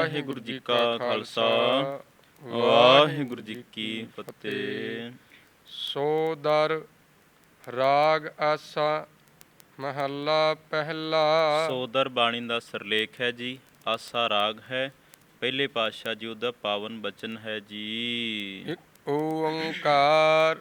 ਵਾਹਿਗੁਰੂ ਜੀ ਕਾ ਖਾਲਸਾ। ਵਾਹਿਗੁਰੂ ਜੀ ਕੀ ਫਤਿਹ। ਸੋ ਦਰ ਰਾਗ ਆਸਾ ਮਹੱਲਾ ਪਹਿਲਾ। ਸੋਦਰ ਬਾਣੀ ਦਾ ਸਰਲੇਖ ਹੈ ਜੀ ਆਸਾ ਰਾਗ ਹੈ ਪਹਿਲੇ ਪਾਤਸ਼ਾਹ ਜੀ ਉਹਦਾ ਪਾਵਨ ਬਚਨ ਹੈ ਜੀ। ਓੰਕਾਰ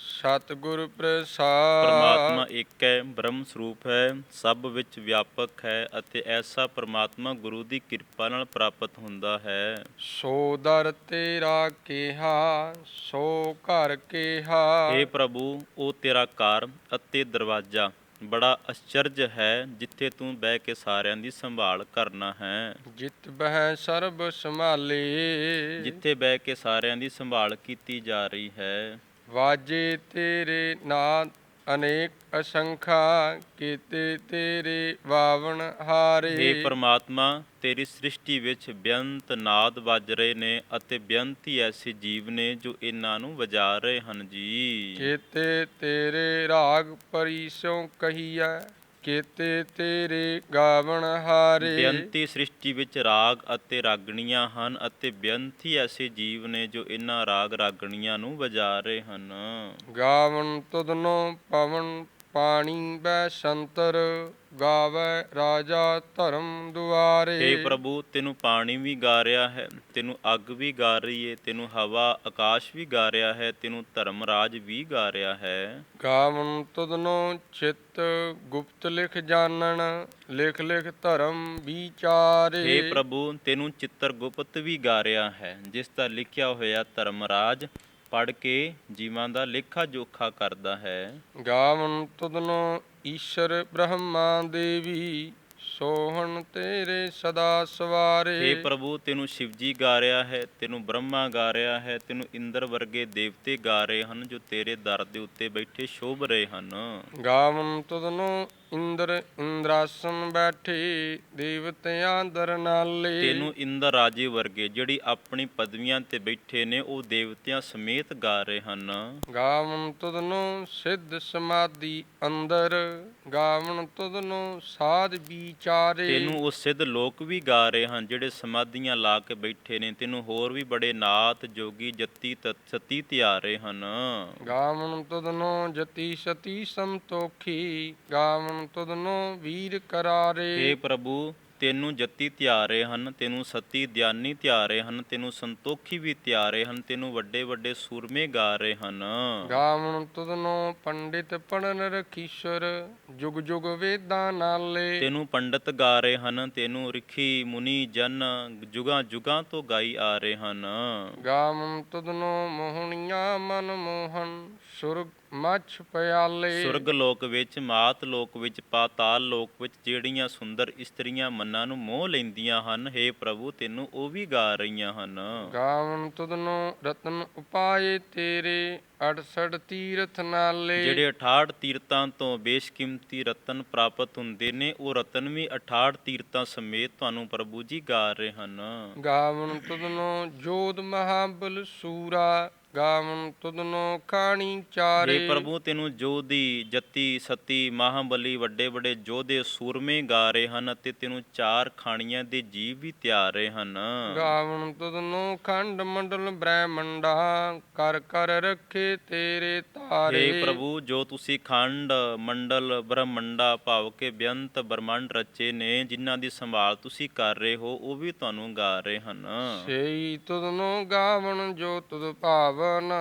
ਸਤਿਗੁਰ ਪ੍ਰਸਾਦ। ਪਰਮਾਤਮਾ ਇੱਕ ਹੈ ਬ੍ਰਹਮ ਸਰੂਪ ਹੈ ਸਭ ਵਿੱਚ ਵਿਆਪਕ ਹੈ ਅਤੇ ਐਸਾ ਪਰਮਾਤਮਾ ਗੁਰੂ ਦੀ ਕਿਰਪਾ ਨਾਲ ਪ੍ਰਾਪਤ ਹੁੰਦਾ ਹੈ। ਸੋ ਦਰ ਤੇਰਾ ਕਿਹਾ ਸੋ ਘਰ ਕਿਹਾ। हे ਪ੍ਰਭੂ ਉਹ ਤੇਰਾ ਘਰ ਅਤੇ ਦਰਵਾਜ਼ਾ ਬੜਾ ਅਚਰਜ ਹੈ ਜਿੱਥੇ ਤੂੰ ਬਹਿ ਕੇ ਸਾਰਿਆਂ ਦੀ ਸੰਭਾਲ ਕਰਨਾ ਹੈ। ਜਿਤ ਬਹਿ ਸਰਬ ਸੰਭਾਲੇ। ਜਿੱਥੇ ਬਹਿ ਕੇ ਸਾਰਿਆਂ ਦੀ ਸੰਭਾਲ ਕੀਤੀ ਜਾ ਰਹੀ ਹੈ। ਵਾਜੇ ਤੇਰੇ ਨਾਦ ਅਨੇਕ ਅਸੰਖਾ ਕੀਤੇ ਤੇਰੇ ਵਾਵਣ ਹਾਰੇ। हे ਪ੍ਰਮਾਤਮਾ ਤੇਰੀ ਸ੍ਰਿਸ਼ਟੀ ਵਿੱਚ ਬੇਅੰਤ ਨਾਦ ਵੱਜ ਰਹੇ ਨੇ ਅਤੇ ਬੇਅੰਤ ਹੀ ਐਸੇ ਜੀਵ ਨੇ ਜੋ ਇਹਨਾਂ ਨੂੰ ਵਜਾ ਰਹੇ ਹਨ ਜੀ। ਕੀਤੇ ਤੇਰੇ ਰਾਗ ਪਰਿਸੋਂ ਕਹੀਐ ਕੀਤੇ ਤੇਰੇ ਗਾਵਣ ਹਾਰੇ। ਬੇਅੰਤੀ ਸ੍ਰਿਸ਼ਟੀ ਵਿੱਚ ਰਾਗ ਅਤੇ ਰਾਗਣੀਆਂ ਹਨ ਅਤੇ ਬੇਅੰਤ ਐਸੇ ਜੀਵ ਨੇ ਜੋ ਇਹਨਾਂ ਰਾਗ ਰਾਗਣੀਆਂ ਨੂੰ ਵਜਾ ਰਹੇ ਹਨ। ਗਾਵਣ ਤੁਧਨੋ ਪਵਨ ਪਾਣੀ ਬੈ ਸੰਤਰ ਗਾਵੇ ਰਾਜਾ ਧਰਮ ਦੁਆਰੇ। हे ਪ੍ਰਭੂ ਤੈਨੂੰ ਪਾਣੀ ਵੀ ਗਾ ਰਿਹਾ ਹੈ ਤੈਨੂੰ ਅੱਗ ਵੀ ਗਾ ਰਹੀ ਹੈ ਤੈਨੂੰ ਹਵਾ ਆਕਾਸ਼ ਵੀ ਗਾ ਰਿਹਾ ਹੈ ਤੈਨੂੰ ਧਰਮ ਰਾਜ ਵੀ ਗਾ ਰਿਹਾ ਹੈ। ਗਾਵਣ ਤੁਧਨੋ ਚਿੱਤ ਗੁਪਤ ਲਿਖ ਜਾਣਨ ਲਿਖ ਲਿਖ ਧਰਮ ਵਿਚਾਰੇ। हे ਪ੍ਰਭੂ ਤੈਨੂੰ ਚਿੱਤਰ ਗੁਪਤ ਵੀ ਗਾ ਰਿਹਾ ਹੈ ਜਿਸ ਦਾ ਲਿਖਿਆ ਹੋਇਆ ਧਰਮ ਰਾਜ ਪੜ ਕੇ ਜੀਵਾਂ ਦਾ ਲੇਖਾ ਜੋਖਾ ਕਰਦਾ ਹੈ। ਗਾਵਨ ਤੁਧਨੋ ਈਸ਼ਰ ਬ੍ਰਹਮਾ ਦੇਵੀ ਸੋਹਣ ਤੇਰੇ ਸਦਾ ਸਵਾਰੇ। हे ਪ੍ਰਭੂ ਤੈਨੂੰ ਸ਼ਿਵਜੀ ਗਾ ਰਿਹਾ ਹੈ ਤੈਨੂੰ ਬ੍ਰਹਮਾ ਗਾ ਰਿਹਾ ਹੈ ਤੈਨੂੰ ਇੰਦਰ ਵਰਗੇ ਦੇਵਤੇ ਗਾ ਰਹੇ ਹਨ ਜੋ ਤੇਰੇ ਦਰ ਦੇ ਉੱਤੇ ਬੈਠੇ ਸ਼ੋਭ ਰਹੇ ਹਨ। ਗਾਵਨ ਤੁਧਨੋ ਇੰਦਰ ਇੰਦਰਾਸਨ ਬੈਠੇ ਦੇਵਤਿਆਂ ਦਰ ਨਾਲੇ। ਤੈਨੂੰ ਇੰਦਰ ਰਾਜੇ ਵਰਗੇ ਜਿਹੜੀ ਆਪਣੀ ਪਦਵੀਆਂ ਤੇ ਬੈਠੇ ਨੇ ਉਹ ਦੇਵਤਿਆਂ ਸਮੇਤ ਗਾ ਰਹੇ ਹਨ। ਗਾਵਨ ਤੁਧਨੋ ਸਿੱਧ ਸਮਾਧੀ ਅੰਦਰ ਗਾਵਨ ਤੁਧਨੋ ਸਾਧ ਵਿਚਾਰੇ। ਤੈਨੂੰ ਉਹ ਸਿੱਧ ਲੋਕ ਵੀ ਗਾ ਰਹੇ ਹਨ ਜਿਹੜੇ ਸਮਾਧੀਆਂ ਲਾ ਕੇ ਬੈਠੇ ਨੇ। ਤੈਨੂੰ ਹੋਰ ਵੀ ਬੜੇ ਨਾਤ ਜੋਗੀ ਜਤੀ ਤਤ ਸਤੀ ਧਿਆਰੇ ਹਨ। ਗਾਵਨ ਤੁਧਨੋ ਜਤੀ ਸਤੀ ਸੰਤੋਖੀ ਗਾਵਨ ਤੁਧਨੋ ਵੀਰ ਕਰਾਰੇ। हे ਪ੍ਰਭੂ ਤੈਨੂੰ ਜਤੀ ਧਿਆਰੇ ਹਨ ਤੈਨੂੰ ਸਤੀ ਧਿਆਨੀ ਧਿਆਰੇ ਹਨ ਤੈਨੂੰ ਸੰਤੋਖੀ ਵੀ ਧਿਆਰੇ ਹਨ ਤੈਨੂੰ ਵੱਡੇ ਵੱਡੇ ਸੂਰਮੇ ਗਾ ਰਹੇ ਹਨ। ਗਾਵਣ ਤੁਧਨੋ ਪੰਡਿਤ ਪੜਨ ਰਖੀਸ਼ਰ ਜੁਗ ਜੁਗ ਵੇਦਾਂ ਨਾਲੇ। ਤੈਨੂੰ ਪੰਡਤ ਗਾ ਰਹੇ ਹਨ ਤੈਨੂੰ ਰਿਖੀ ਮੁਨੀ ਜਨ ਜੁਗਾਂ ਜੁਗਾਂ ਤੋਂ ਗਾਈ ਆ ਰਹੇ ਹਨ। ਗਾਵਣ ਤੁਧਨੋ ਮੋਹਣੀਆਂ ਮਨ ਮੋਹਨ ਸੁਰਗ ਮਛ ਪਿਆਲੇ। ਸੁਰਗ ਲੋਕ ਵਿੱਚ ਮਾਤ ਲੋਕ ਵਿੱਚ ਪਾਤਾਲ ਲੋਕ ਵਿੱਚ ਜਿਹੜੀਆਂ ਸੁੰਦਰ ਇਸਤਰੀਆਂ ਮਨਾਂ ਨੂੰ ਮੋਹ ਲੈਂਦੀਆਂ ਹਨ हे ਪ੍ਰਭੂ ਤੈਨੂੰ ਉਹ ਵੀ ਗਾ ਰਹੀਆਂ ਹਨ। ਗਾਵਣ ਤੁਧਨੋ ਰਤਨ ਉਪਾਏ ਤੇਰੇ 68 ਤੀਰਥ ਨਾਲੇ। ਜਿਹੜੇ 68 ਤੀਰਤਾਂ ਤੋਂ ਬੇਸ਼ਕੀਮਤੀ ਰਤਨ ਪ੍ਰਾਪਤ ਹੁੰਦੇ ਨੇ ਉਹ ਰਤਨ ਵੀ 68 ਤੀਰਤਾਂ ਸਮੇਤ ਤੁਹਾਨੂੰ ਪ੍ਰਭੂ ਜੀ ਗਾ ਰਹੇ ਹਨ। ਗਾਵਣ ਤੁਧਨੋ ਜੋਧ ਮਹਾਬਲ ਸੂਰਾ ਗਾਵਣ ਤੁਧਨੋ ਖਾਣੀ ਚਾਰੇ। हे ਪ੍ਰਭੂ ਤੈਨੂੰ ਜੋਧੀ ਜਤੀ ਸਤੀ ਮਹਾਬਲੀ ਵੱਡੇ ਵੱਡੇ ਜੋਧੇ ਸੂਰਮੇ ਗਾ ਰਹੇ ਹਨ ਅਤੇ ਤੈਨੂੰ ਚਾਰ ਖਾਣੀਆਂ ਦੇ ਜੀਵ ਵੀ ਤਿਆਰ ਰਹੇ ਹਨ। ਗਾਵਣ ਤੁਧਨੋ ਖੰਡ ਮੰਡਲ ਬ੍ਰਹਮੰਡਾ ਕਰ ਕਰ ਰੱਖੇ ਤੇਰੇ ਤਾਰੇ। हे ਪ੍ਰਭੂ ਜੋ ਤੁਸੀਂ ਖੰਡ ਮੰਡਲ ਬ੍ਰਹਮੰਡਾ ਭਾਵ ਕੇ ਬੇਅੰਤ ਬ੍ਰਹਮੰਡ ਰਚੇ ਨੇ ਜਿਨ੍ਹਾਂ ਦੀ ਸੰਭਾਲ ਤੁਸੀਂ ਕਰ ਰਹੇ ਹੋ ਉਹ ਵੀ ਤੁਹਾਨੂੰ ਗਾ ਰਹੇ ਹਨ। ਸੇਈ ਤੁਧਨੋ ਗਾਵਣ ਜੋ ਤੁਧ ਭਾਵਨ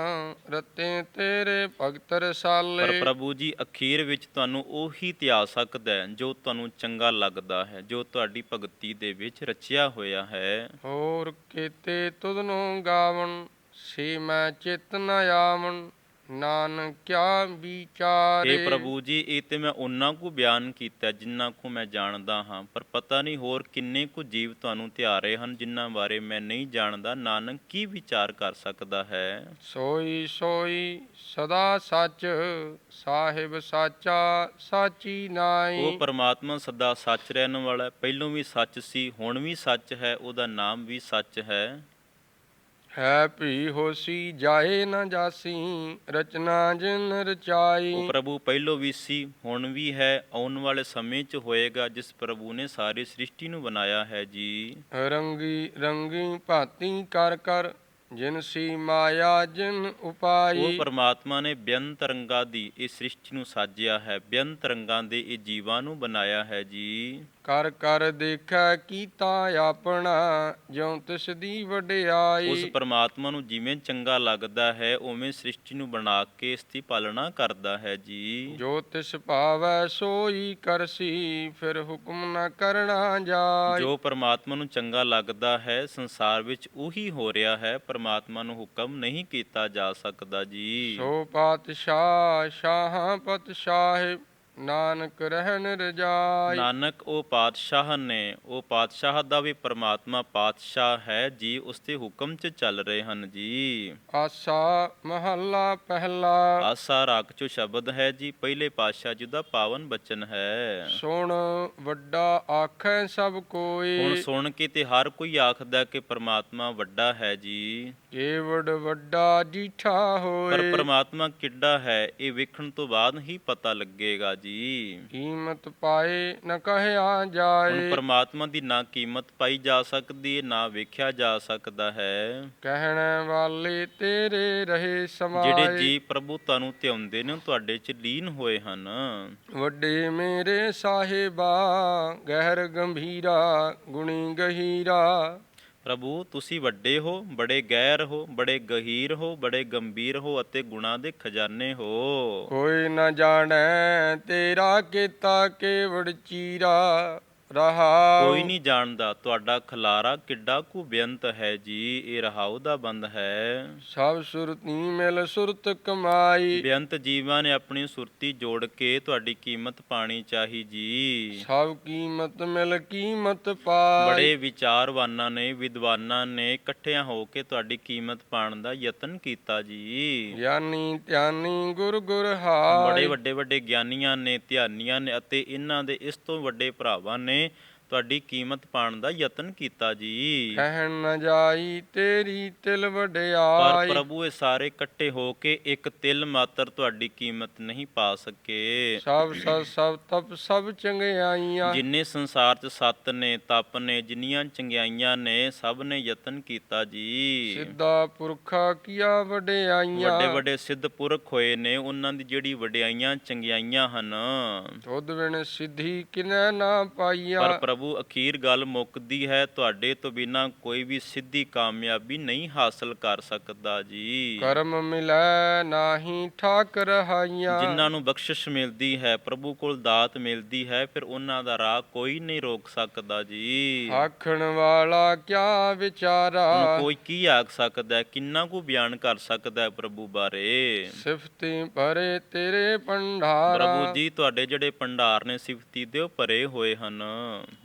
ਰਤੇ ਤੇਰੇ ਭਗਤ ਰਸਾਲੇ। ਪਰ ਪ੍ਰਭੂ ਜੀ ਅਖੀਰ ਵਿੱਚ ਤੁਹਾਨੂੰ ਉਹੀ ਧਿਆ ਸਕਦਾ ਹੈ ਜੋ ਤੁਹਾਨੂੰ ਚੰਗਾ ਲੱਗਦਾ ਹੈ ਜੋ ਤੁਹਾਡੀ ਭਗਤੀ ਦੇ ਵਿੱਚ ਰਚਿਆ ਹੋਇਆ ਹੈ। ਹੋਰ ਕੀਤੇ ਤੁਧਨੋ ਗਾਵਣ ਸੇ ਮੈਂ ਚਿਤ ਨ ਆਵਣ। ਨਾਨਕ ਕਿਆ ਵਿਚਾਰੇ। हे ਪ੍ਰਭੂ ਜੀ ਇਹ ਤੇ ਮੈਂ ਉਹਨਾਂ ਕੋ ਬਿਆਨ ਕੀਤਾ ਜਿੰਨਾ ਕੋ ਮੈਂ ਜਾਣਦਾ ਹਾਂ ਪਰ ਪਤਾ ਨਹੀਂ ਹੋਰ ਕਿੰਨੇ ਕੁ ਜੀਵ ਤੁਹਾਨੂੰ ਧਿਆਰੇ ਹਨ ਜਿਨ੍ਹਾਂ ਬਾਰੇ ਮੈਂ ਨਹੀਂ ਜਾਣਦਾ। ਨਾਨਕ ਕੀ ਵਿਚਾਰ ਕਰ ਸਕਦਾ ਹੈ? ਸੋਈ ਸੋਈ ਸਦਾ ਸੱਚ ਸਾਹਿਬ ਸਾਚਾ ਸਾਚੀ ਨਾਈ। ਉਹ ਪਰਮਾਤਮਾ ਸਦਾ ਸੱਚ ਰਹਿਣ ਵਾਲਾ ਹੈ। ਪਹਿਲੋਂ ਵੀ ਸੱਚ ਸੀ ਹੁਣ ਵੀ ਸੱਚ ਹੈ ਉਹਦਾ ਨਾਮ ਵੀ ਸੱਚ ਹੈ। ਹੈ ਭੀ ਹੋਸੀ ਜਾਏ ਨਾ ਜਾਸੀ ਰਚਨਾ ਜਿਨ ਰਚਾਈ। ਉਹ ਪ੍ਰਭੂ ਪਹਿਲੋਂ ਵੀ ਸੀ ਹੁਣ ਵੀ ਹੈ ਆਉਣ ਵਾਲੇ ਸਮੇਂ 'ਚ ਹੋਏਗਾ ਜਿਸ ਪ੍ਰਭੂ ਨੇ ਸਾਰੀ ਸ੍ਰਿਸ਼ਟੀ ਨੂੰ ਬਣਾਇਆ ਹੈ ਜੀ। ਰੰਗੀ ਰੰਗੀ ਭਾਤੀ ਕਰ ਕਰ ਜਿਨ ਸੀ ਮਾਇਆ ਜਿਨ ਉਪਾਈ। ਉਹ ਪਰਮਾਤਮਾ ਨੇ ਬੇਅੰਤ ਰੰਗਾਂ ਦੀ ਇਹ ਸ੍ਰਿਸ਼ਟੀ ਨੂੰ ਸਾਜਿਆ ਹੈ ਬੇਅੰਤ ਰੰਗਾਂ ਦੇ ਇਹ ਜੀਵਾਂ ਨੂੰ ਬਣਾਇਆ ਹੈ ਜੀ। ਕਰ ਕਰ ਦੇਖੈ ਕੀਤਾ ਆਪਣਾ ਜਿਉ ਤਿਸ ਦੀ ਵਡਿਆਈ। ਉਸ ਪਰਮਾਤਮਾ ਨੂੰ ਜਿਵੇਂ ਚੰਗਾ ਲੱਗਦਾ ਹੈ ਉਵੇਂ ਸ੍ਰਿਸ਼ਟੀ ਨੂੰ ਬਣਾ ਕੇ ਇਸ ਦੀ ਪਾਲਣਾ ਕਰਦਾ ਹੈ ਜੀ। ਜੋ ਤਿਸ ਭਾਵੈ ਸੋਈ ਕਰਸੀ ਫਿਰ ਹੁਕਮ ਨ ਕਰਣਾ ਜਾਏ ਜੋ ਪਰਮਾਤਮਾ ਨੂੰ ਚੰਗਾ ਲੱਗਦਾ ਹੈ ਸੰਸਾਰ ਵਿੱਚ ਉਹੀ ਹੋ ਰਿਹਾ ਹੈ ਪਰਮਾਤਮਾ ਨੂੰ ਹੁਕਮ ਨਹੀਂ ਕੀਤਾ ਜਾ ਸਕਦਾ ਜੀ। ਸੋ ਪਾਤਸ਼ਾਹ ਸ਼ਾਹਾਂ ਪਤਸ਼ਾਹ ਨਾਨਕ ਰਹਿਣ ਰਜਾਈ। ਨਾਨਕ ਉਹ ਪਾਤਸ਼ਾਹ ਨੇ ਉਹ ਪਾਤਸ਼ਾਹ ਦਾ ਵੀ ਪਰਮਾਤਮਾ ਪਾਤਸ਼ਾਹ ਹੈ ਜੀ ਉਸ ਦੇ ਹੁਕਮ 'ਚ ਚੱਲ ਰਹੇ ਹਨ ਜੀ। ਆਸਾ ਮਹੱਲਾ ਪਹਿਲਾ। ਆਸਾ ਰਾਗ 'ਚੋਂ ਸ਼ਬਦ ਹੈ ਜੀ ਪਹਿਲੇ ਪਾਤਸ਼ਾਹ ਜੀ ਦਾ ਪਾਵਨ ਬਚਨ ਹੈ। ਸੁਣ ਵੱਡਾ ਆਖੈ ਸਭ ਹੁਣ ਕੋਈ ਸੁਣ ਕੇ ਤੇ ਹਰ ਕੋਈ ਆਖਦਾ ਕਿ ਪਰਮਾਤਮਾ ਵੱਡਾ ਹੈ ਜੀ। ਏਵੜ ਵੱਡਾ ਜੀਠਾ ਪਰ ਹੋਏ ਪਰਮਾਤਮਾ ਕਿੱਡਾ ਹੈ ਇਹ ਵੇਖਣ ਤੋਂ ਬਾਅਦ ਹੀ ਪਤਾ ਲੱਗੇਗਾ ਜੀ। ਕੀਮਤ ਪਾਏ ਨ ਕਹਿਆ ਹੁਣ ਜਾਏ ਪਰਮਾਤਮਾ ਦੀ ਨਾ ਕੀਮਤ ਪਾਈ ਜਾ ਸਕਦੀ ਹੈ ਨਾ ਵੇਖਿਆ ਜਾ ਸਕਦਾ ਹੈ। ਕਹਿਣ ਵਾਲੇ ਤੇਰੇ ਰਹੇ ਸਮਾਏ। ਜਿਹੜੇ ਜੀ ਪ੍ਰਭੂ ਤੁਹਾਨੂੰ ਧਿਆਉਂਦੇ ਨੇ ਉਹ ਤੁਹਾਡੇ ਚ ਲੀਨ ਹੋਏ ਹਨ। ਵੱਡੇ ਮੇਰੇ ਸਾਹਿਬਾ ਗਹਿਰ ਗੰਭੀਰਾ ਗੁਣੀ ਗਹੀਰਾ। ਪ੍ਰਭੂ, ਤੁਸੀਂ ਵੱਡੇ ਹੋ, ਬੜੇ ਗਹਿਰ ਹੋ, ਬੜੇ ਗਹੀਰ ਹੋ, ਬੜੇ ਗੰਭੀਰ ਹੋ ਅਤੇ ਗੁਣਾ ਦੇ ਖਜ਼ਾਨੇ ਹੋ। ਕੋਈ ਨ ਜਾਣੈ ਤੇਰਾ ਕੀਤਾ ਕੇਵੜ ਚੀਰਾ ਰਹਾ ਕੋਈ ਨਹੀਂ ਜਾਣਦਾ ਤੁਹਾਡਾ ਖਲਾਰਾ ਕਿੱਡਾ ਕੁ ਬੇਅੰਤ ਹੈ ਜੀ ਇਹ ਰਹਾਉ ਦਾ ਬੰਦ ਹੈ। ਸਭ ਸੁਰਤੀ ਮਿਲ ਸੁਰਤ ਕਮਾਈ। ਬੇਅੰਤ ਜੀਵਾਂ ਨੇ ਆਪਣੀ ਸੁਰਤੀ ਜੋੜ ਕੇ ਤੁਹਾਡੀ ਕੀਮਤ ਪਾਣੀ ਚਾਹੀ ਜੀ। ਸਭ ਕੀਮਤ ਮਿਲ ਕੀਮਤ ਪਾਈ। ਬੜੇ ਵਿਚਾਰਵਾਨਾਂ ਨੇ ਵਿਦਵਾਨਾਂ ਨੇ ਇਕੱਠਿਆਂ ਹੋ ਕੇ ਤੁਹਾਡੀ ਕੀਮਤ ਪਾਣ ਦਾ ਯਤਨ ਕੀਤਾ ਜੀ। ਗਿਆਨੀ ਧਿਆਨੀ ਗੁਰ ਗੁਰ ਬੜੇ ਹਾਈ ਵੱਡੇ ਵੱਡੇ ਗਿਆਨੀਆਂ ਨੇ ਧਿਆਨੀਆਂ ਨੇ ਅਤੇ ਇਹਨਾਂ ਦੇ ਇਸ ਤੋਂ ਵੱਡੇ ਭਰਾਵਾਂ ਨੇ 하나니 ਤੁਹਾਡੀ ਕੀਮਤ ਪਾਣ ਦਾ ਯਤਨ ਕੀਤਾ ਜੀ। ਕਹਿਣ ਨ ਜਾਈ ਤੇਰੀ ਤਿਲ ਪਰ ਵਡਿਆਈ ਪ੍ਰਭੂ ਇਹ ਸਾਰੇ ਇਕੱਠੇ ਹੋ ਕੇ ਇੱਕ ਤਿਲ ਮਾਤਰ ਤੁਹਾਡੀ ਕੀਮਤ ਨਹੀਂ ਪਾ ਸਕੇ। ਸਭ ਸਭ ਸਭ ਤਪ ਸਭ ਚੰਗਿਆਈਆਂ। ਜਿੰਨੇ ਸੰਸਾਰ 'ਚ ਸੱਤ ਨੇ ਤਪ ਨੇ ਜਿੰਨੀਆਂ ਚੰਗਿਆਈਆਂ ਨੇ ਸਭ ਨੇ ਯਤਨ ਕੀਤਾ ਜੀ। ਸਿੱਧਾ ਪੁਰਖਾ ਕੀਆ ਵਡਿਆਈਆਂ? ਵੱਡੇ ਵੱਡੇ ਸਿੱਧ ਪੁਰਖ ਹੋਏ ਨੇ ਉਹਨਾਂ ਦੀ ਜਿਹੜੀ ਵਡਿਆਈਆਂ ਚੰਗਿਆਈਆਂ ਹਨ। ਤੁਧ ਬਿਨ ਸਿੱਧੀ ਕਿਨੈ ਨਾ ਪਾਈਆ? ਪਰ ਪ੍ਰਭੂ ਅਖੀਰ ਗੱਲ ਮੁੱਕਦੀ ਹੈ। ਤੁਹਾਡੇ ਤੋਂ ਬਿਨਾ ਕੋਈ ਵੀ ਸਿੱਧੀ ਕਾਮਯਾਬੀ ਨਹੀਂ ਹਾਸਲ ਕਰ ਸਕਦਾ ਜੀ। ਕਰਮ ਮਿਲੈ ਨਾਹੀ ਠਾਕ ਰਹਾਈਆਂ ਜਿਨ੍ਹਾਂ ਨੂੰ ਬਖਸ਼ਿਸ਼ ਮਿਲਦੀ ਹੈ ਪ੍ਰਭੂ ਕੋਲ ਦਾਤ ਮਿਲਦੀ ਹੈ ਫਿਰ ਉਹਨਾਂ ਦਾ ਰਾਹ ਕੋਈ ਨਹੀਂ ਰੋਕ ਸਕਦਾ ਜੀ। ਆਖਣ ਵਾਲਾ ਕਿਆ ਵਿਚਾਰਾ? ਕੋਈ ਕੀ ਆਖ ਸਕਦਾ ਕਿੰਨਾ ਕੁ ਬਿਆਨ ਕਰ ਸਕਦਾ ਹੈ ਪ੍ਰਭੂ ਬਾਰੇ? ਸਿਫਤੀ ਭਰੇ ਤੇਰੇ ਭੰਡਾਰਾ। ਪ੍ਰਭੂ ਜੀ ਤੁਹਾਡੇ ਜਿਹੜੇ ਭੰਡਾਰ ਨੇ ਸਿਫਤੀ ਦੇ ਉਹ ਭਰੇ ਹੋਏ ਹਨ।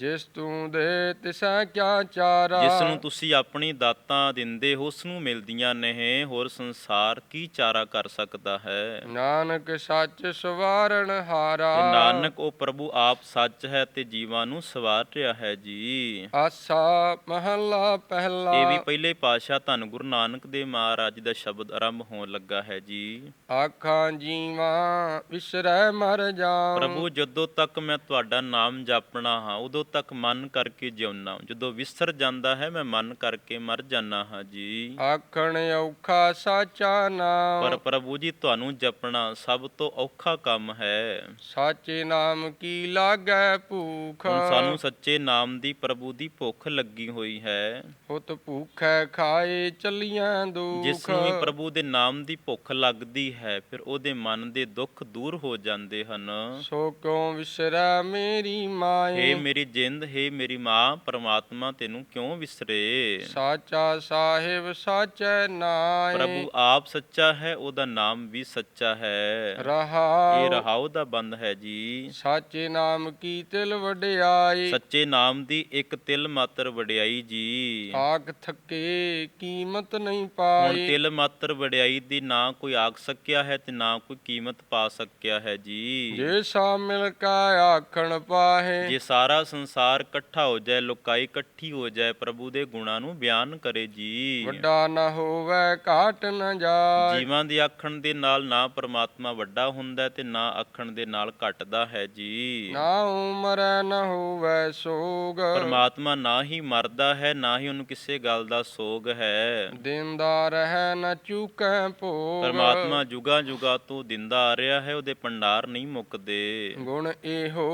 ਜਿਸ ਤੂੰ ਦੇ ਤਿਸੈ ਕਿਆ ਚਾਰਾ? ਜਿਸ ਨੂੰ ਤੁਸੀਂ ਆਪਣੀ ਦਾਤਾਂ ਦਿੰਦੇ ਹੋ ਉਸ ਨੂੰ ਮਿਲਦੀਆਂ ਨੇ ਹੋਰ ਸੰਸਾਰ ਕੀ ਚਾਰਾ ਕਰ ਸਕਦਾ ਹੈ? ਨਾਨਕ ਸੱਚ ਸਵਾਰਣ ਹਾਰਾ। ਤੇ ਨਾਨਕ ਉਹ ਪ੍ਰਭੂ ਆਪ ਸੱਚ ਹੈ ਤੇ ਜੀਵਾਂ ਨੂੰ ਸਵਾਰ ਰਿਹਾ ਹੈ ਜੀ। ਆਸਾ ਮਹੱਲਾ ਪਹਿਲਾ। ਇਹ ਵੀ ਪਹਿਲੇ ਪਾਤਸ਼ਾਹ ਧੰਨ ਗੁਰੂ ਨਾਨਕ ਦੇਵ ਮਹਾਰਾਜ ਦਾ ਸ਼ਬਦ ਆਰੰਭ ਹੋਣ ਲੱਗਾ ਹੈ ਜੀ। ਆਖਾਂ ਜੀਵਾਂ ਵਿਸਰੈ ਮਰ ਜਾਉ। ਪ੍ਰਭੂ ਜਦੋਂ ਤੱਕ ਮੈਂ ਤੁਹਾਡਾ ਨਾਮ ਜਪਣਾ ਹਾਂ ਉਦੋਂ ਤੱਕ ਮਨ ਕਰਕੇ ਜਿਉਣਾ ਜਦੋਂ ਵਿਸਰ ਜਾਂਦਾ ਹੈ ਮੈਂ ਮਨ ਕਰਕੇ ਮਰ ਜਾਣਾ ਹਾਂ ਜੀ। ਆਖਣ ਔਖਾ ਸਾਚਾ ਪਰ ਨਾਮ ਪ੍ਰਭੂ ਜੀ ਤੁਹਾਨੂੰ ਜਪਣਾ ਸਭ ਤੋਂ ਔਖਾ ਕੰਮ ਹੈ। ਸਾਚੇ ਨਾਮ ਕੀ ਲਾਗੈ ਭੂਖ? ਹੁਣ ਸਾਨੂੰ ਸੱਚੇ ਨਾਮ ਦੀ ਪ੍ਰਭੂ ਦੀ ਭੁੱਖ ਲੱਗੀ ਹੋਈ ਹੈ। ਹੁਤ ਭੂਖੈ ਖਾਏ ਚੱਲੀਆਂ ਦੁਖ। ਜਿਸ ਨੂੰ ਵੀ ਪ੍ਰਭੂ ਦੇ ਨਾਮ ਦੀ ਭੁੱਖ ਲੱਗਦੀ ਹੈ ਫਿਰ ਉਹਦੇ ਮਨ ਦੇ ਦੁੱਖ ਦੂਰ ਹੋ ਜਾਂਦੇ ਹਨ। ਸੋ ਕਿਉ ਵਿਸਰੈ ਮੇਰੀ ਮਾਏ। ਹੇ ਮੇਰੀ ਜਿੰਦ ਹੇ ਮੇਰੀ ਮਾਂ ਪ੍ਰਮਾਤਮਾ ਤੈਨੂੰ ਕਿਉਂ ਵਿਸਰੇ? ਸਾਚਾ ਸਾਹਿਬ ਸਾਚੈ ਨਾਏ। ਪ੍ਰਭੂ ਆਪ ਸੱਚਾ ਹੈ ਉਹਦਾ ਨਾਮ ਵੀ ਸੱਚਾ ਹੈ। ਇਹ ਰਹਾਉ ਰਹਾਉ ਦਾ ਬੰਦ ਹੈ ਜੀ। ਸਾਚੇ ਨਾਮ ਕੀ ਤਿਲ ਵਡਿਆਈ? ਸੱਚੇ ਨਾਮ ਦੀ ਇੱਕ ਤਿਲ ਮਾਤਰ ਵਡਿਆਈ ਜੀ। ਆਖ ਥੱਕੇ ਕੀਮਤ ਨਹੀਂ ਹੁਣ ਤਿਲ ਮਾਤਰ ਵਡਿਆਈ ਦੀ ਨਾ ਕੋਈ ਆਖ ਸਕਿਆ ਹੈ ਤੇ ਨਾ ਕੋਈ ਕੀਮਤ ਪਾ ਸਕਿਆ ਹੈ ਜੀ। ਜੇ ਸਾ ਮਿਲ ਕਾ ਆਖਣ ਪਾਹੇ। ਜੇ ਸਾਰਾ ਸੰਸਾਰ ਸੰਸਾਰ ਇਕੱਠਾ ਹੋ ਜਾਏ ਲੋਕਾਈ ਇਕੱਠੀ ਹੋ ਜਾਏ ਪ੍ਰਭੂ ਦੇ ਗੁਣਾਂ ਨੂੰ ਬਿਆਨ ਕਰੇ ਜੀ। ਵੱਡਾ ਨਾ ਹੋਵੇ ਘਾਟ ਨ ਜਾਏ। ਜੀਵਾਂ ਦੇ ਆਖਣ ਦੇ ਨਾਲ ਨਾ ਪਰਮਾਤਮਾ ਵੱਡਾ ਹੁੰਦਾ ਹੈ ਤੇ ਨਾ ਆਖਣ ਦੇ ਨਾਲ ਘਟਦਾ ਹੈ ਜੀ। ਨਾ ਉਮਰ ਨ ਹੋਵੇ ਸੋਗ। ਪਰਮਾਤਮਾ ਨਾ ਹੀ ਮਰਦਾ ਹੈ ਨਾ ਹੀ ਉਹਨੂੰ ਕਿਸੇ ਗੱਲ ਦਾ ਸੋਗ ਹੈ। ਦਿੰਦਾ ਰਹਿ ਨ ਚੁਕੈ ਭੋਗ। ਪਰਮਾਤਮਾ ਜੁਗਾ ਜੁਗਾ ਤੋਂ ਦਿੰਦਾ ਆ ਰਿਹਾ ਹੈ ਉਹਦੇ ਭੰਡਾਰ ਨਹੀਂ ਮੁੱਕਦੇ। ਗੁਣ ਇਹੋ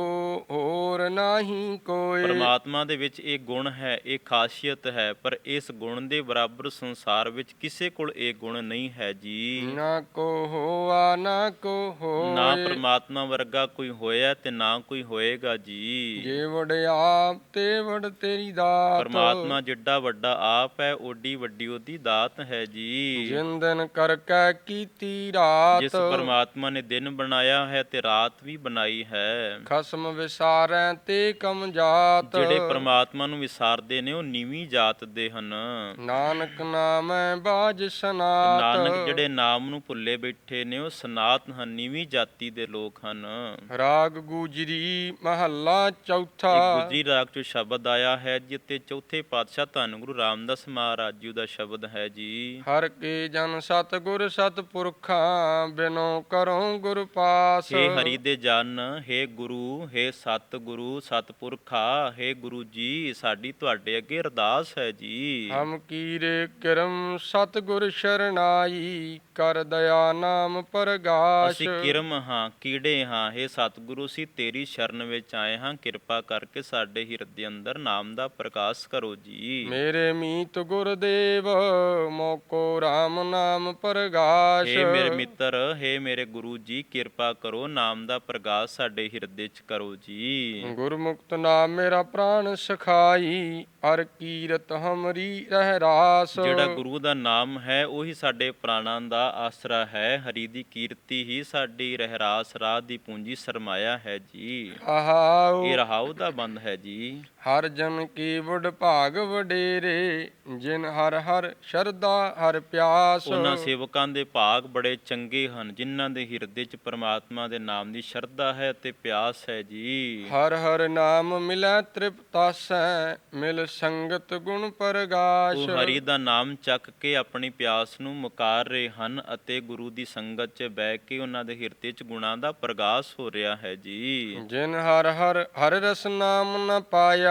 ਹੋਰ ਨਾਹੀ ਕੋਈ ਪਰਮਾਤਮਾ ਦੇ ਵਿੱਚ ਇਹ ਗੁਣ ਹੈ ਇਹ ਖਾਸੀਅਤ ਹੈ ਪਰ ਇਸ ਗੁਣ ਦੇ ਬਰਾਬਰ ਸੰਸਾਰ ਵਿੱਚ ਕਿਸੇ ਕੋਲ ਇਹ ਗੁਣ ਨਹੀਂ ਹੈ ਜੀ। ਨਾ ਕੋ ਹੋਆ ਨਾ ਕੋ ਨਾ ਹੋਏ ਪਰਮਾਤਮਾ ਵਰਗਾ ਕੋਈ ਹੋਇਆ ਤੇ ਨਾ ਕੋਈ ਹੋਏਗਾ ਜੀ। ਜੇ ਵਡ ਆਪ ਤੇ ਵਡ ਤੇਰੀ ਦਾਤ। ਪਰਮਾਤਮਾ ਜਿੱਡਾ ਵੱਡਾ ਆਪ ਹੈ ਓਡੀ ਵੱਡੀ ਉਹਦੀ ਦਾਤ ਹੈ ਜੀ। ਜਿੰਦਨ ਕਰ ਕੈ ਕੀਤੀ ਰਾਤ। ਜਿਸ ਪਰਮਾਤਮਾ ਨੇ ਦਿਨ ਬਣਾਇਆ ਹੈ ਤੇ ਰਾਤ ਵੀ ਬਣਾਈ ਹੈ। ਖਸਮ ਵਿਸਾਰੈ ਤੇ ਕਮ ਜਾਤ। ਜਿਹੜੇ ਪਰਮਾਤਮਾ ਨੂੰ ਵਿਸਾਰਦੇ ਨੇ ਉਹ ਨੀਵੀਂ ਜਾਤ ਦੇ ਹਨ। ਨਾਨਕ ਨਾਮੈ ਬਾਜ ਸਨਾਤ। ਨਾਨਕ ਜਿਹੜੇ ਨਾਮ ਨੂੰ ਭੁੱਲੇ ਬੈਠੇ ਨੇ ਉਹ ਸਨਾਤ ਹਨ ਨੀਵੀਂ ਜਾਤੀ ਦੇ ਲੋਕ ਹਨ। ਰਾਗ ਗੂਜਰੀ ਮਹੱਲਾ ਚੌਥਾ। ਇੱਕ ਗੁਜਰੀ ਰਾਗ ਚ ਸ਼ਬਦ ਆਇਆ ਹੈ ਜਿੱਤੇ ਚੌਥੇ ਪਾਤਸ਼ਾਹ ਧੰਨ ਗੁਰੂ ਰਾਮਦਾਸ ਮਹਾਰਾਜ ਜੀ ਦਾ ਸ਼ਬਦ ਹੈ ਜੀ। ਹਰ ਕੇ ਜਨ ਸਤ ਗੁਰ ਸਤ ਪੁਰਖਾਂ ਬਿਨੋ ਕਰੋ ਗੁਰ ਪਾਸ। ਹੇ ਹਰੀ ਦੇ ਜਨ ਹੇ ਗੁਰੂ ਹੇ ਸਤ ਗੁਰੂ ਸਤਪੁਰਖਾ ਹੇ ਗੁਰੂ ਜੀ ਸਾਡੀ ਤੁਹਾਡੇ ਅੱਗੇ ਅਰਦਾਸ ਹੈ ਜੀ। ਹਮ ਕੀਰੇ ਕਰਮ ਸਤ ਗੁਰ ਸ਼ਰਨਾਈ ਕਰ ਦਇਆ ਨਾਮ ਪਰਗਾਸ਼। ਅਸੀਂ ਕਿਰਮ ਹਾਂ ਕੀੜੇ ਹਾਂ ਹੇ ਸਤਿਗੁਰੂ ਸੀ ਤੇਰੀ ਸ਼ਰਨ ਵਿੱਚ ਆਏ ਹਾਂ। ਕਿਰਪਾ ਕਰਕੇ ਸਾਡੇ ਹਿਰਦੇ ਅੰਦਰ ਨਾਮ ਦਾ ਪ੍ਰਕਾਸ਼ ਕਰੋ ਜੀ। ਮੇਰੇ ਮੀਤ ਗੁਰਦੇਵ ਮੋਕੋ RAM ਨਾਮ ਪਰਗਾਸ਼। ਹੇ ਮੇਰੇ ਮਿੱਤਰ ਹੇ ਮੇਰੇ ਗੁਰੂ ਜੀ ਕਿਰਪਾ ਕਰੋ ਨਾਮ ਦਾ ਪ੍ਰਕਾਸ਼ ਸਾਡੇ ਹਿਰਦੇ 'ਚ ਕਰੋ ਜੀ। ਗੁਰਮੁਖਤ ਨਾਮ ਮੇਰਾ ਪ੍ਰਾਨ ਸਖਾਈ ਹਰ ਕੀਰਤ ਹਮਰੀ ਰਹਿ ਰਾਸ। ਜਿਹੜਾ ਗੁਰੂ ਦਾ ਨਾਮ ਹੈ ਉਹੀ ਸਾਡੇ ਪ੍ਰਾਣਾਂ ਦਾ ਆਸਰਾ ਹੈ। ਹਰੀ ਦੀ ਕੀਰਤੀ ਹੀ ਸਾਡੀ ਰਹਿਰਾਸ ਰਾਹ ਦੀ ਪੂੰਜੀ ਸਰਮਾਇਆ ਹੈ ਜੀ। ਆਹਾਉ ਇਹ ਰਹਾਉ ਦਾ ਬੰਦ ਹੈ ਜੀ। ਹਰ ਜਨ ਕੀ ਵਡ ਭਾਗ ਵਡੇਰੇ ਜਿਨ ਹਰ ਹਰ ਸ਼ਰਦਾ ਹਰ ਪਿਆਸ। ਉਹਨਾਂ ਸੇਵਕਾਂ ਦੇ ਭਾਗ ਬੜੇ ਚੰਗੇ ਹਨ ਜਿਨ੍ਹਾਂ ਦੇ ਹਿਰਦੇ 'ਚ ਪਰਮਾਤਮਾ ਦੇ ਨਾਮ ਦੀ ਸ਼ਰਧਾ ਹੈ ਤੇ ਪਿਆਸ ਹੈ ਜੀ। ਹਰ ਹਰ ਨਾਮ ਮਿਲੈ ਤ੍ਰਿਪਤਾਸੈ ਮਿਲ ਸੰਗਤ ਗੁਣ ਪਰਗਾਸ਼। ਉਹ ਹਰੀ ਦਾ ਨਾਮ ਚੱਕ ਕੇ ਆਪਣੀ ਪਿਆਸ ਨੂੰ ਮੁਕਾਰ ਰਹੇ ਹਨ ਅਤੇ ਗੁਰੂ ਦੀ ਸੰਗਤ 'ਚ ਬਹਿ ਕੇ ਉਹਨਾਂ ਦੇ ਹਿਰਦੇ 'ਚ ਗੁਣਾਂ ਦਾ ਪ੍ਰਗਾਸ ਹੋ ਰਿਹਾ ਹੈ ਜੀ। ਜਿਨ ਹਰ ਹਰ ਹਰ ਰਸ ਨਾਮ ਨ ਪਾਇਆ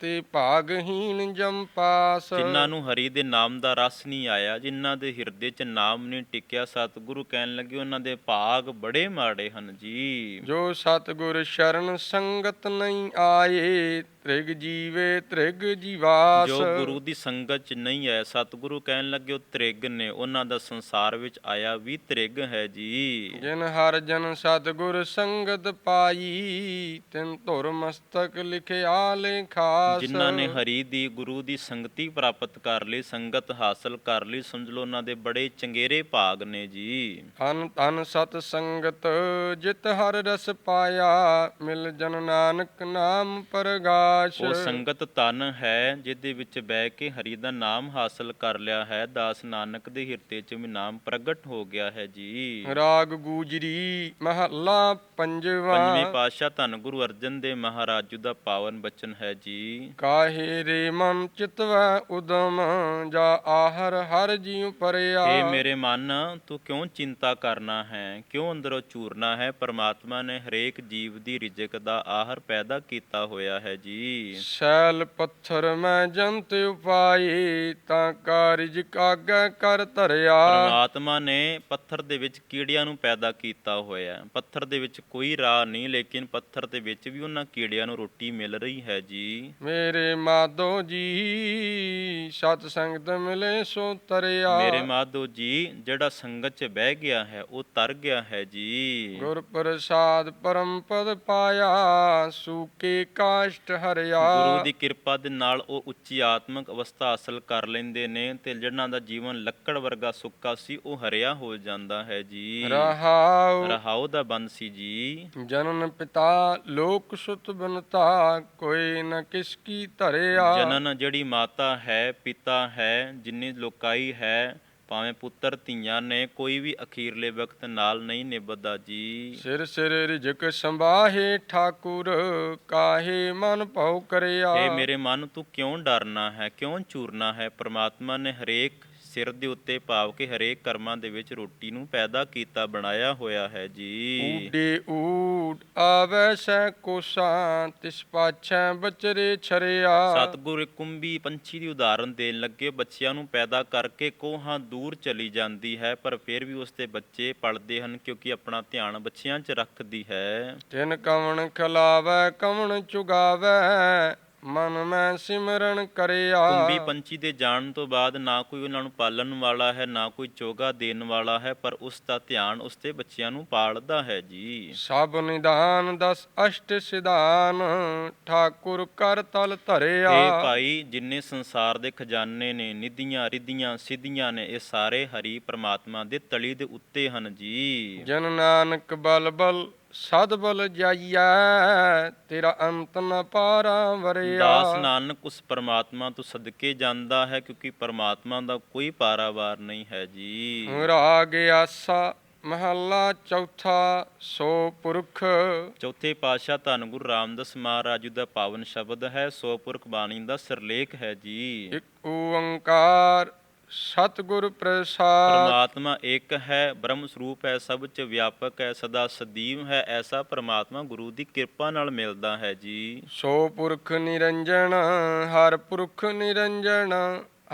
ਤੇ ਭਾਗਹੀਨ ਜਮ ਪਾਸ। ਜਿਨ੍ਹਾਂ ਨੂੰ ਹਰੀ ਦੇ ਨਾਮ ਦਾ ਰਸ ਨਹੀਂ ਆਇਆ ਜਿਨ੍ਹਾਂ ਦੇ ਹਿਰਦੇ 'ਚ ਨਾਮ ਨਹੀਂ ਟਿਕਿਆ ਸਤਿਗੁਰੂ ਕਹਿਣ ਲੱਗੇ ਉਹਨਾਂ ਦੇ ਭਾਗ ਬੜੇ ਮਾੜੇ ਹਨ ਜੀ। ਜੋ ਸਤਗੁਰ ਸ਼ਰਨ ਸੰਗਤ ਨਹੀਂ ਆਏ ਤ੍ਰਿਗ ਜੀਵੇ ਤ੍ਰਿਗ ਜੀਵਾਸ। ਜੋ ਗੁਰੂ ਦੀ ਸੰਗਤ 'ਚ ਨਹੀਂ ਹੈ ਸਤਿਗੁਰੂ ਕਹਿਣ ਲੱਗੇ ਉਹ ਤ੍ਰਿਗ ਨੇ ਉਹਨਾਂ ਦਾ ਸੰਸਾਰ ਵਿੱਚ ਆਇਆ ਵੀ ਤ੍ਰਿਗ ਹੈ ਜੀ। ਜਿਨ ਹਰ ਜਨ ਸਤਗੁਰ ਸੰਗਤ ਪਾਈ ਤਿਨ ਧੁਰ ਮਸਤਕ ਲਿਖਿਆ ਲੇਖਾਸ। ਜਿਨ੍ਹਾਂ ਨੇ ਹਰੀ ਦੀ ਗੁਰੂ ਦੀ ਸੰਗਤੀ ਪ੍ਰਾਪਤ ਕਰ ਲਈ ਸੰਗਤ ਹਾਸਲ ਕਰ ਲਈ ਸਮਝ ਲਓ ਉਹਨਾਂ ਦੇ ਬੜੇ ਚੰਗੇਰੇ ਭਾਗ ਨੇ ਜੀ। ਧਨ ਧਨ ਸਤ ਸੰਗਤ ਜਿਤ ਹਰ ਰਸ ਪਾਇਆ ਮਿਲ ਜਨ ਨਾਨਕ ਨਾਮ ਪਰਗਾਸ਼ ਉਹ ਸੰਗਤ ਤਨ ਹੈ ਜਿਹਦੇ ਵਿੱਚ ਬਹਿ ਕੇ ਹਰੀ ਦਾ ਨਾਮ ਹਾਸਲ ਕਰ ਲਿਆ ਹੈ। ਦਾਸ ਨਾਨਕ ਦੇ ਹਿਰਦੇ 'ਚ ਵੀ ਨਾਮ ਪ੍ਰਗਟ ਹੋ ਗਿਆ ਹੈ ਜੀ। ਰਾਗ ਗੂਜਰੀ ਮਹੱਲਾ ਪੰਜਵਾ। ਪੰਜਵੇਂ ਪਾਤਸ਼ਾਹ ਧੰਨ ਗੁਰੂ ਅਰਜਨ ਦੇਵ ਮਹਾਰਾਜ ਜੀ ਦਾ ਪਾਵਨ ਬਚਨ ਹੈ ਜੀ। ਕਾਹੇ ਰੇ ਮਨ ਚਿਤਵੈ ਉਦਮ ਜਾ ਆਹਰ ਹਰ ਜੀਉ ਪਰਿਆ। ਏ ਮੇਰੇ ਮਨ ਤੂੰ ਕਿਉਂ ਚਿੰਤਾ ਕਰਨਾ ਹੈ? ਕਿਉਂ ਅੰਦਰੋਂ ਚੂਰਨਾ ਹੈ? ਪਰਮਾਤਮਾ ਨੇ ਹਰੇਕ ਜੀਵ ਦੀ ਰਿਜਕ ਦਾ ਆਹਰ ਪੈਦਾ ਕੀਤਾ ਹੋਇਆ ਹੈ ਜੀ। ਸ਼ੈਲ ਪੱਥਰ ਮੈਂ ਜੰਤ ਉਪਾਏ ਤਾਂ ਕਾਰਜ ਕਾਗੈ ਕਰ ਧਰਿਆ। ਪਰਮਾਤਮਾ ਨੇ ਪੱਥਰ ਦੇ ਵਿੱਚ ਕੀੜਿਆਂ ਨੂੰ ਪੈਦਾ ਕੀਤਾ ਹੋਇਆ ਪੱਥਰ ਦੇ ਵਿੱਚ ਕੋਈ ਰਾਹ ਨਹੀਂ ਲੇਕਿਨ ਪੱਥਰ ਦੇ ਵਿੱਚ ਵੀ ਉਹਨਾਂ ਕੀੜਿਆਂ ਨੂੰ ਰੋਟੀ ਮਿਲ ਰਹੀ ਹੈ ਜੀ। ਮੇਰੇ ਮਾਧੋ ਜੀ ਸਤ ਸੰਗਤ ਮਿਲੇ ਸੋ ਤਰਿਆ। ਮੇਰੇ ਮਾਧੋ ਜੀ ਜਿਹੜਾ ਸੰਗਤ 'ਚ ਬਹਿ ਗਿਆ ਹੈ ਉਹ ਤਰ ਗਿਆ ਹੈ ਜੀ। ਗੁਰ ਪ੍ਰਸਾਦ ਪਰਮ ਪਦ ਪਾਇਆ ਸੂਕੇ ਕਾਸ਼ਟ ਹਰਿਆ ਗੁਰੂ ਦੀ ਕਿਰਪਾ ਦੇ ਨਾਲ ਉਹ ਉੱਚੀ ਆਤਮਿਕ ਅਵਸਥਾ ਹਾਸਲ ਕਰ ਲੈਂਦੇ ਨੇ ਤੇ ਜਿਹਨਾਂ ਦਾ ਜੀਵਨ ਲੱਕੜ ਵਰਗਾ ਸੁੱਕਾ ਸੀ ਉਹ ਹਰਿਆ ਹੋ ਜਾਂਦਾ ਹੈ ਜੀ। ਰਹਾਉ। ਰਹਾਉ ਦਾ ਬੰਦ ਸੀ ਜੀ। ਜਨਨ ਪਿਤਾ ਲੋਕ ਸੁਤ ਬਨਤਾ ਕੋਈ ਨ ਕਿਸ ਕੀ ਧਰਿਆ। ਜਨਨ ਜਿਹੜੀ ਮਾਤਾ ਹੈ ਪਿਤਾ ਹੈ ਜਿੰਨੀ ਲੋਕਾਈ ਹੈ ਭਾਵੇਂ ਪੁੱਤਰ ਧੀਆਂ ਨੇ ਕੋਈ ਵੀ ਅਖੀਰਲੇ ਵਕਤ ਨਾਲ ਨਹੀਂ ਨਿਭਦਾ ਜੀ। ਸਿਰ ਸਿਰ ਰਿਜਕ ਸੰਭਾਹੇ ਠਾਕੁਰ ਕਾਹੇ ਮਨ ਭਉ ਕਰਿਆ। ਏ ਮੇਰੇ ਮਨ ਤੂੰ ਕਿਉਂ ਡਰਨਾ ਹੈ ਕਿਉਂ ਚੂਰਨਾ ਹੈ? ਪ੍ਰਮਾਤਮਾ ਨੇ ਹਰੇਕ ਸਿਰ ਦੇ ਉੱਤੇ ਭਾਵ ਕੇ ਹਰੇਕ ਕਰਮਾਂ ਦੇ ਵਿੱਚ ਰੋਟੀ ਨੂੰ ਪੈਦਾ ਕੀਤਾ ਬਣਾਇਆ ਹੋਇਆ ਹੈ ਜੀ। ਊਡੇ ਊਟ ਆਵੈ ਸੈ ਕੋਸਾਂ ਤਿਸ ਪਾਛੈ ਬਚਰੇ ਛਰਿਆ। ਸਤਿਗੁਰ ਕੁੰਭੀ ਪੰਛੀ ਦੀ ਉਦਾਹਰਨ ਦੇਣ ਲੱਗੇ ਬੱਚਿਆਂ ਨੂੰ ਪੈਦਾ ਕਰਕੇ ਕੋਹਾਂ ਦੂਰ ਚਲੀ ਜਾਂਦੀ ਹੈ ਪਰ ਫਿਰ ਵੀ ਉਸ ਦੇ ਬੱਚੇ ਪਲਦੇ ਹਨ ਕਿਉਂਕਿ ਆਪਣਾ ਧਿਆਨ ਬੱਚਿਆਂ 'ਚ ਰੱਖਦੀ ਹੈ। ਤਿਨ ਕਵਣ ਖਲਾਵੈ ਕਵਣ ਚੁਗਾਵੈ ਮਨ ਮੈਂ ਸਿਮਰਨ ਕਰਿਆ। ਕੁੰਭੀ ਪੰਛੀ ਦੇ ਜਾਣ ਤੋਂ ਬਾਅਦ ਨਾ ਕੋਈ ਉਹਨਾਂ ਨੂੰ ਪਾਲਣ ਵਾਲਾ ਹੈ ਨਾ ਕੋਈ ਚੋਗਾ ਦੇਣ ਵਾਲਾ ਹੈ ਪਰ ਉਸ ਦਾ ਧਿਆਨ ਉਸ ਦੇ ਬੱਚਿਆਂ ਨੂੰ ਪਾਲਦਾ ਹੈ ਜੀ। ਸਭ ਨਿਦਾਨ ਦਸ ਅਸ਼ਟ ਸਿਧਾਨ ਠਾਕੁਰ ਕਰ ਤਲ ਧਰਿਆ। ਇਹ ਭਾਈ ਜਿੰਨੇ ਸੰਸਾਰ ਦੇ ਖਜ਼ਾਨੇ ਨੇ ਨਿਧੀਆਂ ਰਿਧੀਆਂ ਸਿੱਧੀਆਂ ਨੇ ਇਹ ਸਾਰੇ ਹਰੀ ਪ੍ਰਮਾਤਮਾ ਦੇ ਤਲੀ ਦੇ ਉੱਤੇ ਹਨ ਜੀ। ਜਨ ਨਾਨਕ ਬਲ ਬਲ ਸਦ ਬਲ ਜਾਈਐ ਤੇਰਾ ਅੰਤ ਨ ਪਾਰਾ ਵਰਿਆ। ਦਾਸ ਨਾਨਕ ਉਸ ਪਰਮਾਤਮਾ ਤੋਂ ਸਦਕੇ ਜਾਂਦਾ ਹੈ ਕਿਉਂਕਿ ਪਰਮਾਤਮਾ ਦਾ ਕੋਈ ਪਾਰਾਵਾਰ ਨਹੀਂ ਹੈ ਜੀ। ਰਾਗ ਆਸਾ ਮਹੱਲਾ ਚੌਥਾ ਸੋ ਪੁਰਖ। ਚੌਥੇ ਪਾਤਸ਼ਾਹ ਧੰਨ ਗੁਰੂ ਰਾਮਦਾਸ ਮਹਾਰਾਜ ਜੀ ਦਾ ਪਾਵਨ ਸ਼ਬਦ ਹੈ ਸੋ ਪੁਰਖ ਬਾਣੀ ਦਾ ਸਿਰਲੇਖ ਹੈ ਜੀ। ਇਕ ਓੰਕਾਰ ਸਤਿਗੁਰ ਪ੍ਰਸਾਦ। ਪਰਮਾਤਮਾ ਇੱਕ ਹੈ ਬ੍ਰਹਮ ਸਰੂਪ ਹੈ ਸਭ ਚ ਵਿਆਪਕ ਹੈ ਸਦਾ ਸਦੀਵ ਹੈ ਐਸਾ ਪਰਮਾਤਮਾ ਗੁਰੂ ਦੀ ਕਿਰਪਾ ਨਾਲ ਮਿਲਦਾ ਹੈ ਜੀ। ਸੋ ਪੁਰਖ ਨਿਰੰਜਨ ਹਰ ਪੁਰਖ ਨਿਰੰਜਨ।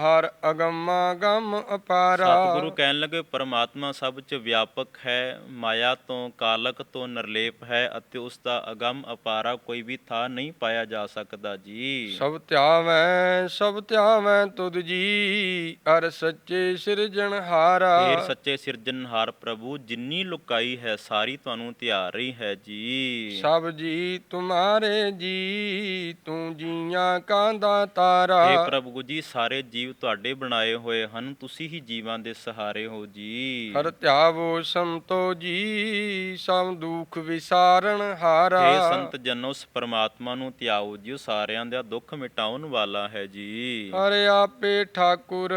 ਹਰ ਅਗੰਮਾ ਗਮ ਅਪਾਰਾ। ਸਤਿਗੁਰੂ ਕਹਿਣ ਲੱਗੇ ਪਰਮਾਤਮਾ ਸਭ ਚ ਵਿਆਪਕ ਹੈ ਮਾਇਆ ਤੋਂ ਕਾਲਕ ਤੋਂ ਨਿਰਲੇਪ ਹੈ ਅਤੇ ਉਸ ਦਾ ਅਗੰਮ ਅਪਾਰਾ ਕੋਈ ਵੀ ਥਾ ਨਹੀਂ ਪਾਇਆ ਜਾ ਸਕਦਾ। ਜੀ। ਸਭ ਧਿਆਵੈ ਸਭ ਧਿਆਵੈ ਤੁਧ ਜੀ ਅਰ ਸੱਚੇ ਸਿਰਜਣ ਹਾਰਾ। ਫੇਰ ਸੱਚੇ ਸਿਰਜਣਹਾਰ ਪ੍ਰਭੂ ਜਿੰਨੀ ਲੁਕਾਈ ਹੈ ਸਾਰੀ ਤੁਹਾਨੂੰ ਧਿਆ ਰਹੀ ਹੈ ਜੀ। ਸਭ ਜੀ ਤੁਮਾਰੇ ਜੀ ਤੂੰ ਜੀਆਂ ਕਾ ਦਾਤਾਰਾ ਇਹ ਪ੍ਰਭੂ ਜੀ ਸਾਰੇ ਜੀਵ ਤੁਹਾਡੇ ਬਣਾਏ ਹੋਏ ਹਨ ਤੁਸੀਂ ਹੀ ਜੀਵਾਂ ਦੇ ਸਹਾਰੇ ਹੋ ਜੀ। ਹਰ ਧਿਆਵੋ ਸੰਤੋ ਜੀ ਸਭ ਦੁਖ ਵਿਸਾਰਨ ਹਾਰਾ। ਇਹ ਸੰਤ ਜਨ ਉਸ ਪਰਮਾਤਮਾ ਨੂੰ ਧਿਆਓ ਜੀ ਉਹ ਸਾਰਿਆਂ ਦਾ ਦੁੱਖ ਮਿਟਾਉਣ ਵਾਲਾ ਹੈ ਜੀ। ਹਰਿ ਆਪੇ ਠਾਕੁਰ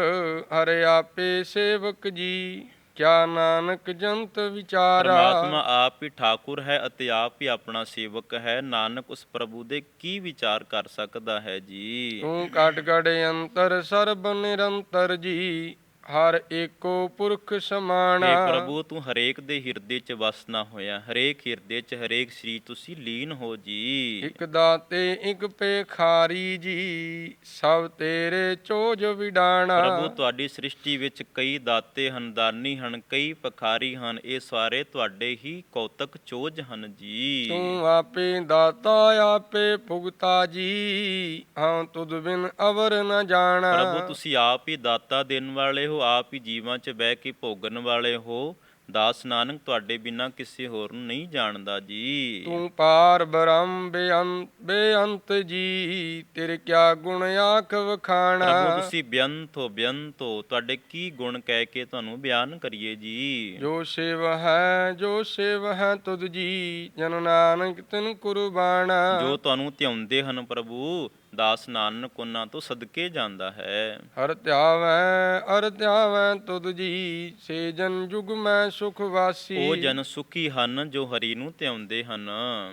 ਹਰਿ ਆਪੇ ਸੇਵਕ ਜੀ। ਕਿਆ ਨਾਨਕ ਜੰਤ ਵਿਚਾਰਾ। ਪਰਮਾਤਮਾ ਆਪ ਹੀ ਠਾਕੁਰ ਹੈ ਅਤੇ ਆਪ ਹੀ ਆਪਣਾ ਸੇਵਕ ਹੈ। ਨਾਨਕ ਉਸ ਪ੍ਰਭੂ ਦੇ ਕੀ ਵਿਚਾਰ ਕਰ ਸਕਦਾ ਹੈ ਜੀ? ਤੂੰ ਕਟ ਕਟ ਅੰਤਰ ਸਰਬ ਨਿਰੰਤਰ ਜੀ। ਹਰ ਏਕੋ ਪੁਰਖ ਸਮਾਣਾ। ਇਹ ਪ੍ਰਭੂ ਤੂੰ ਹਰੇਕ ਦੇ ਹਿਰਦੇ 'ਚ ਵਸਣਾ ਹੋਇਆ। ਹਰੇਕ ਹਿਰਦੇ 'ਚ ਹਰੇਕ ਸ੍ਰੀ ਤੁਸੀਂ ਲੀਨ ਹੋ ਜੀ। ਇਕ ਦਾਤੇ ਇਕ ਪੇਖਾਰੀ ਜੀ ਸਭ ਤੇਰੇ ਚੋਜ ਵਿਡਾਣਾ। ਪ੍ਰਭੂ ਤੁਹਾਡੀ ਸ੍ਰਿਸ਼ਟੀ ਵਿੱਚ ਕਈ ਦਾਤੇ ਹਨ ਦਾਨੀ ਹਨ ਕਈ ਪਖਾਰੀ ਹਨ ਇਹ ਸਾਰੇ ਤੁਹਾਡੇ ਹੀ ਕੌਤਕ ਚੋਜ ਹਨ ਜੀ। ਤੂੰ ਆਪੇ ਦਾਤਾ ਆਪੇ ਭੁਗਤਾ ਜੀ। ਹਾਂ ਤੁਧ ਬਿਨ ਅਵਰ ਨ ਜਾਣਾ। ਪ੍ਰਭੂ ਤੁਸੀਂ ਆਪ ਹੀ ਦਾਤਾ ਦੇਣ ਵਾਲੇ ਹੋ ਆਪ ਹੀ ਜੀਵਾਂ 'ਚ ਬਹਿ ਕੇ ਭੋਗਣ ਵਾਲੇ ਹੋ। ਦਾਸ ਨਾਨਕ ਤੁਹਾਡੇ ਬਿਨਾ ਕਿਸੇ ਹੋਰ ਨੂੰ ਨਹੀਂ ਜਾਣਦਾ ਜੀ। ਤੂੰ ਪਾਰ ਬ੍ਰਹਮ ਬੇਅੰਤ ਬੇਅੰਤ ਜੀ ਤੇਰੇ ਕਿਆ ਗੁਣ ਆਖ ਵਖਾਣਾ? ਪ੍ਰਭੂ ਤੁਸੀਂ ਬੇਅੰਤ ਹੋ ਬੇਅੰਤ ਹੋ। ਤੁਹਾਡੇ ਕੀ ਗੁਣ ਕਹਿ ਕੇ ਤੁਹਾਨੂੰ ਬਿਆਨ ਕਰੀਏ ਜੀ। ਜੋ ਸੇਵ ਹੈ ਜੋ ਸੇਵ ਹੈ ਤੁਧ ਜੀ ਜਨ ਨਾਨਕ ਤਿਨ ਕੁਰਬਾਨਾ ਜੋ ਤੁਹਾਨੂੰ ਧਿਆਉਂਦੇ ਹਨ ਪ੍ਰਭੂ ਦਾਸ ਨਾਨਕ ਉਹਨਾਂ ਤੋਂ ਸਦਕੇ ਜਾਂਦਾ ਹੈ। ਹਰ ਧਿਆਵੈ ਅਰ ਧਿਆਵੈ ਤੁਧ ਜੀ ਸੇ ਜਨ ਜੁਗ ਮੈਂ ਸੁਖ ਵਾਸੀ। ਉਹ ਜਨ ਸੁਖੀ ਹਨ ਜੋ ਹਰੀ ਨੂੰ ਧਿਆਉਂਦੇ ਹਨ।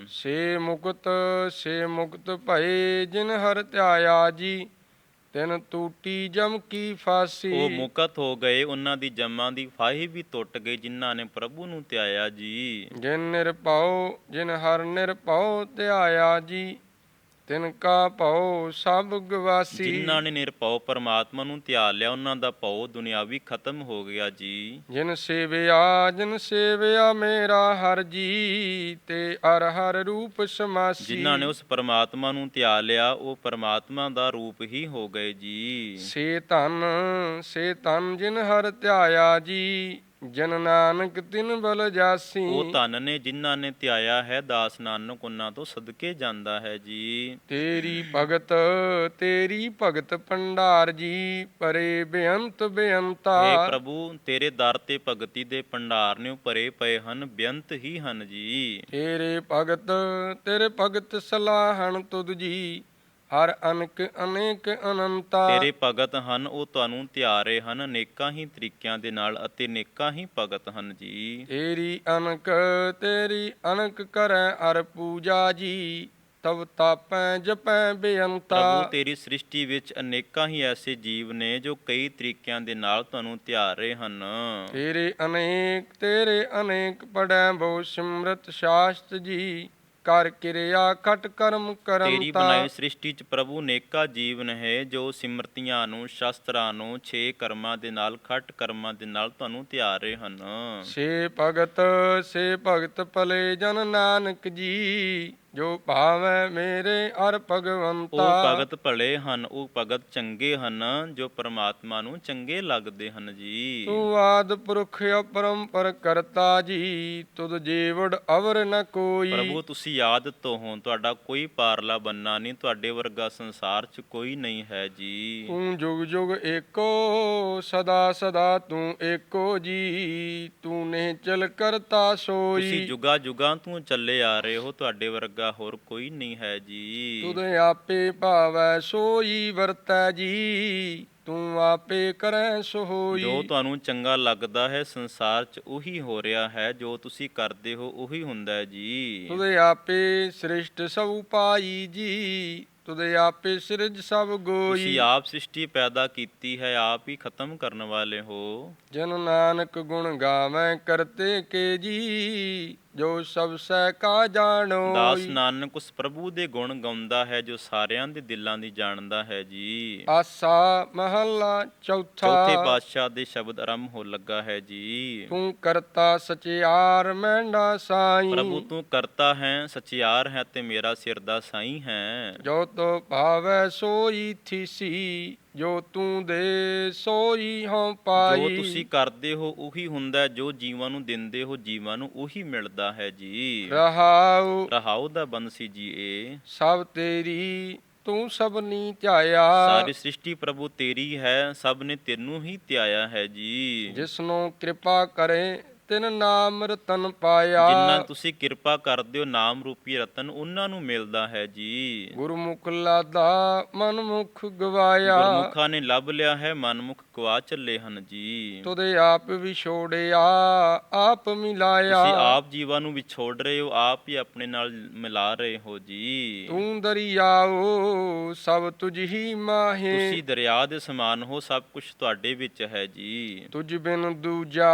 ਸੇ ਮੁਕਤ ਸੇ ਮੁਕਤ ਭਏ ਜਿਨ ਹਰ ਧਿਆਇਆ ਜੀ ਤਿਨ ਟੂਟੀ ਜਮ ਕੀ ਫਾਸੀ। ਉਹ ਮੁਕਤ ਹੋ ਗਏ ਉਹਨਾਂ ਦੀ ਜਮਾਂ ਦੀ ਫਾਹੀ ਵੀ ਟੁੱਟ ਗਈ ਜਿਨ੍ਹਾਂ ਨੇ ਪ੍ਰਭੂ ਨੂੰ ਧਿਆਇਆ ਜੀ। ਜਿਨ ਨਿਰਭਉ ਜਿਨ ਹਰ ਨਿਰਭਉ ਧਿਆਇਆ ਜੀ। ਤਿਨ ਕਾ ਭਉ ਸਭ ਗਵਾਸੀ। ਜਿਨ੍ਹਾਂ ਨੇ ਨਿਰਭਉ ਪਰਮਾਤਮਾ ਨੂੰ ਧਿਆ ਲਿਆ ਉਹਨਾਂ ਦਾ ਭਉ ਦੁਨਿਆਵੀ ਖਤਮ ਹੋ ਗਿਆ ਜੀ। ਜਿਨ ਸੇਵਿਆ ਜਿਨ ਸੇਵਿਆ ਮੇਰਾ ਹਰ ਜੀ ਤੇ ਅਰ ਹਰ ਰੂਪ ਸਮਾਸੀ। ਜਿਨ੍ਹਾਂ ਨੇ ਉਸ ਪਰਮਾਤਮਾ ਨੂੰ ਧਿਆ ਲਿਆ ਉਹ ਪਰਮਾਤਮਾ ਦਾ ਰੂਪ ਹੀ ਹੋ ਗਏ ਜੀ। ਸੇ ਧਨ ਸੇ ਧਨ ਜਿਨ ਹਰ ਧਿਆਇਆ ਜੀ ਜਨ ਨਾਨਕ ਤਿਨ ਬਲ ਜਾਸੀ। ਉਹ ਧਨ ਨੇ ਜਿਨ੍ਹਾਂ ਨੇ ਧਿਆਇਆ ਹੈ ਦਾਸ ਨਾਨਕ ਉਹਨਾਂ ਤੋਂ ਸਦਕੇ ਜਾਂਦਾ ਹੈ ਜੀ। ਤੇਰੀ ਭਗਤ ਤੇਰੀ ਭਗਤ ਭੰਡਾਰ ਜੀ ਪਰੇ ਬੇਅੰਤ ਬੇਅੰਤਾ। हे ਪ੍ਰਭੂ ਤੇਰੇ ਦਰ ਤੇ ਭਗਤੀ ਦੇ ਭੰਡਾਰ ਨੇ ਭਰੇ ਪਏ ਹਨ ਬੇਅੰਤ ਹੀ ਹਨ ਜੀ। ਤੇਰੇ ਭਗਤ ਤੇਰੇ ਭਗਤ ਸਲਾਹਣ ਤੁਧ ਜੀ। ਹਰ ਅਨਕ ਅਨੇਕ ਅਨੰਤਾ। ਤੇਰੇ ਭਗਤ ਹਨ ਉਹ ਤੁਹਾਨੂੰ ਧਿਆਰੇ ਹਨ ਅਨੇਕਾਂ ਹੀ ਤਰੀਕਿਆਂ ਦੇ ਨਾਲ ਅਤੇ ਅਨੇਕਾਂ ਹੀ ਭਗਤ ਹਨ ਜੀ। ਤੇਰੀ ਅਨਕ ਤੇਰੀ ਅਨਕ ਕਰੈ ਅਰ ਪੂਜਾ ਜੀ ਤਵ ਤਾਪੈ ਜਪੈ ਬੇਅੰਤਾ। ਪ੍ਰਭੂ ਤੇਰੀ ਸ੍ਰਿਸ਼ਟੀ ਵਿੱਚ ਅਨੇਕਾਂ ਹੀ ਐਸੇ ਜੀਵ ਨੇ ਜੋ ਕਈ ਤਰੀਕਿਆਂ ਦੇ ਨਾਲ ਤੁਹਾਨੂੰ ਧਿਆਰੇ ਹਨ। ਤੇਰੇ ਅਨੇਕ ਤੇਰੇ ਅਨੇਕ ਪੜੈ ਬਹੁ ਸਿਮਰਤ ਸ਼ਾਸਤ ਜੀ। ਕਰ ਕਿਰਿਆ ਖਟ ਕਰਮ ਤੇਰੀ ਕਰੰਤਾ ਬਣਾਈ ਸ੍ਰਿਸ਼ਟੀ 'ਚ ਪ੍ਰਭੂ ਅਨੇਕਾਂ ਜੀਵ ਨੇ ਜੋ ਸਿਮਰਤੀਆਂ ਨੂੰ ਸ਼ਸਤਰਾਂ ਨੂੰ ਛੇ ਕਰਮਾਂ ਦੇ ਨਾਲ ਖੱਟ ਕਰਮਾਂ ਦੇ ਨਾਲ ਤੁਹਾਨੂੰ ਧਿਆਰੇ ਹਨ। ਸੇ ਭਗਤ ਸੇ ਭਗਤ ਭਲੇ ਜਨ ਨਾਨਕ ਜੀ। ਜੋ ਭਾਵੈ ਮੇਰੇ ਅਰ ਉਹ ਭਗਵੰਤਾ ਭਗਤ ਭਲੇ ਹਨ ਉਹ ਭਗਤ ਚੰਗੇ ਹਨ ਜੋ ਪਰਮਾਤਮਾ ਨੂੰ ਚੰਗੇ ਲੱਗਦੇ ਹਨ ਜੀ। ਤੂੰ ਆਦ ਪੁਰਖ ਅਪਰੰਪਰ ਕਰਤਾ ਜੀ ਤੁਧ ਜੀਵੜ ਅਵਰ ਨ ਕੋਈ। ਪ੍ਰਭੂ ਤੁਸੀਂ ਯਾਦ ਤੋਂ ਹੋ ਤੁਹਾਡਾ ਕੋਈ ਪਾਰਲਾ ਬੰਨਾ ਨਹੀਂ ਤੁਹਾਡੇ ਵਰਗਾ ਸੰਸਾਰ 'ਚ ਕੋਈ ਨਹੀਂ ਹੈ ਜੀ। ਤੂੰ ਜੁਗ ਜੁਗ ਏਕੋ ਸਦਾ ਸਦਾ ਤੂੰ ਏਕੋ ਜੀ ਤੂੰ ਨੇ ਚਲ ਕਰਤਾ ਤੁਸੀਂ ਸੋਈ ਜੁਗਾ ਜੁਗਾਂ ਤੋਂ ਚੱਲੇ ਆ ਰਹੇ ਹੋ ਤੁਹਾਡੇ ਵਰਗਾ ਹੋਰ ਕੋਈ ਨਹੀਂ ਹੈ ਜੀ। ਤੁਧ ਆਪੇ ਭਾਵੈ ਸੋਈ ਵਰਤੈ ਜੀ ਤੂੰ ਆਪੇ ਕਰੈ ਸੋ ਹੋਈ ਜੋ ਤੁਹਾਨੂੰ ਚੰਗਾ ਲੱਗਦਾ ਹੈ ਸੰਸਾਰ 'ਚ ਉਹੀ ਹੋ ਰਿਹਾ ਹੈ ਜੋ ਤੁਸੀਂ ਕਰਦੇ ਹੋ ਉਹੀ ਹੁੰਦਾ ਹੈ ਜੀ। ਤੁਧ ਆਪੇ ਸ੍ਰਿਸ਼ਟ ਸਭ ਪਾਈ ਜੀ ਤੁਧ ਆਪੇ ਸਿਰਜ ਸਭ ਤੁਸੀਂ ਗੋਈ ਆਪ ਸ੍ਰਿਸ਼ਟੀ ਪੈਦਾ ਕੀਤੀ ਹੈ ਆਪ ਹੀ ਖਤਮ ਕਰਨ ਵਾਲੇ ਹੋ। ਜਨ ਨਾਨਕ ਗੁਣ ਗਾਵੇਂ ਕਰਤੇ ਕੇ ਜੀ ਜੋ ਸਭ ਸਹਿ ਕਾ ਜਾਣੋ। ਦਾਸ ਨਾਨਕ ਉਸ ਪ੍ਰਭੂ ਦੇ ਗੁਣ ਗਾਉਂਦਾ ਹੈ ਜੋ ਸਾਰਿਆਂ ਦੇ ਦਿਲਾਂ ਦੀ ਜਾਣਦਾ ਹੈ ਜੀ। ਆਸਾ ਮਹੱਲਾ ਚੌਥਾ। ਚੌਥੇ ਪਾਤਸ਼ਾਹ ਦੇ ਸ਼ਬਦ ਆਰੰਭ ਹੋ ਲੱਗਾ ਹੈ ਜੀ। ਤੂੰ ਕਰਤਾ ਸਚਿਆਰ ਮੈਂਡਾ ਸਾਈ। ਪ੍ਰਭੂ ਤੂੰ ਕਰਤਾ ਹੈ ਸਚਿਆਰ ਹੈ ਤੇ ਮੇਰਾ ਸਿਰ ਦਾ ਸਾਈ ਹੈ। ਜੋ ਤੋ ਭਾਵੈ ਸੋਈ ਥੀਸੀ। ਜੋ ਤੂੰ ਦੇ ਸੋਈ ਹਉ ਜੋ ਪਾਈ ਤੁਸੀਂ ਕਰਦੇ ਹੋ ਉਹੀ ਹੁੰਦਾ ਜੋ ਜੀਵਾਂ ਨੂੰ ਦਿੰਦੇ ਹੋ ਜੀਵਾਂ ਨੂੰ ਉਹੀ ਮਿਲਦਾ ਹੈ ਜੀ। ਰਹਾਉ। ਰਹਾਉ ਦਾ ਬੰਸੀ ਜੀ ਇਹ ਸਭ ਤੇਰੀ ਤੂੰ ਸਭਨੀ ਧਿਆਇਆ। ਸਾਰੀ ਸ੍ਰਿਸ਼ਟੀ ਪ੍ਰਭੂ ਤੇਰੀ ਹੈ ਸਭ ਨੇ ਤੈਨੂੰ ਹੀ ਧਿਆਇਆ ਹੈ ਜੀ। ਜਿਸਨੂੰ ਕਿਰਪਾ ਕਰੇ ਤਿਨ ਨਾਮ ਰਤਨ ਪਾਇਆ। ਜਿੰਨਾ ਤੁਸੀਂ ਕਿਰਪਾ ਕਰਦੇ ਹੋ ਨਾਮ ਰੂਪੀ ਰਤਨ ਉਹਨਾਂ ਨੂੰ ਮਿਲਦਾ ਹੈ ਜੀ। ਗੁਰਮੁਖ ਲਾਦਾ ਮਨਮੁਖ ਗਵਾਇਆ। ਗੁਰਮੁਖਾਂ ਨੇ ਲੱਭ ਲਿਆ ਹੈ ਮਨਮੁਖ ਗਵਾ ਚੱਲੇ ਹਨ ਜੀ। ਤੁਦੇ ਆਪ ਵਿਛੋੜਿਆ ਆਪ ਮਿਲਾਇਆ। ਤੁਸੀਂ ਆਪ ਜੀਵਾਂ ਨੂੰ ਵਿਛੋੜ ਰਹੇ ਹੋ ਆਪ ਹੀ ਆਪਣੇ ਨਾਲ ਮਿਲਾ ਰਹੇ ਹੋ ਜੀ। ਤੂੰ ਦਰਿਆਓ ਸਭ ਤੁਝ ਹੀ ਮਾਹੇ। ਤੁਸੀਂ ਦਰਿਆ ਦੇ ਸਮਾਨ ਹੋ ਸਭ ਕੁਝ ਤੁਹਾਡੇ ਵਿੱਚ ਹੈ ਜੀ। ਤੁਝ ਬਿਨ ਦੂਜਾ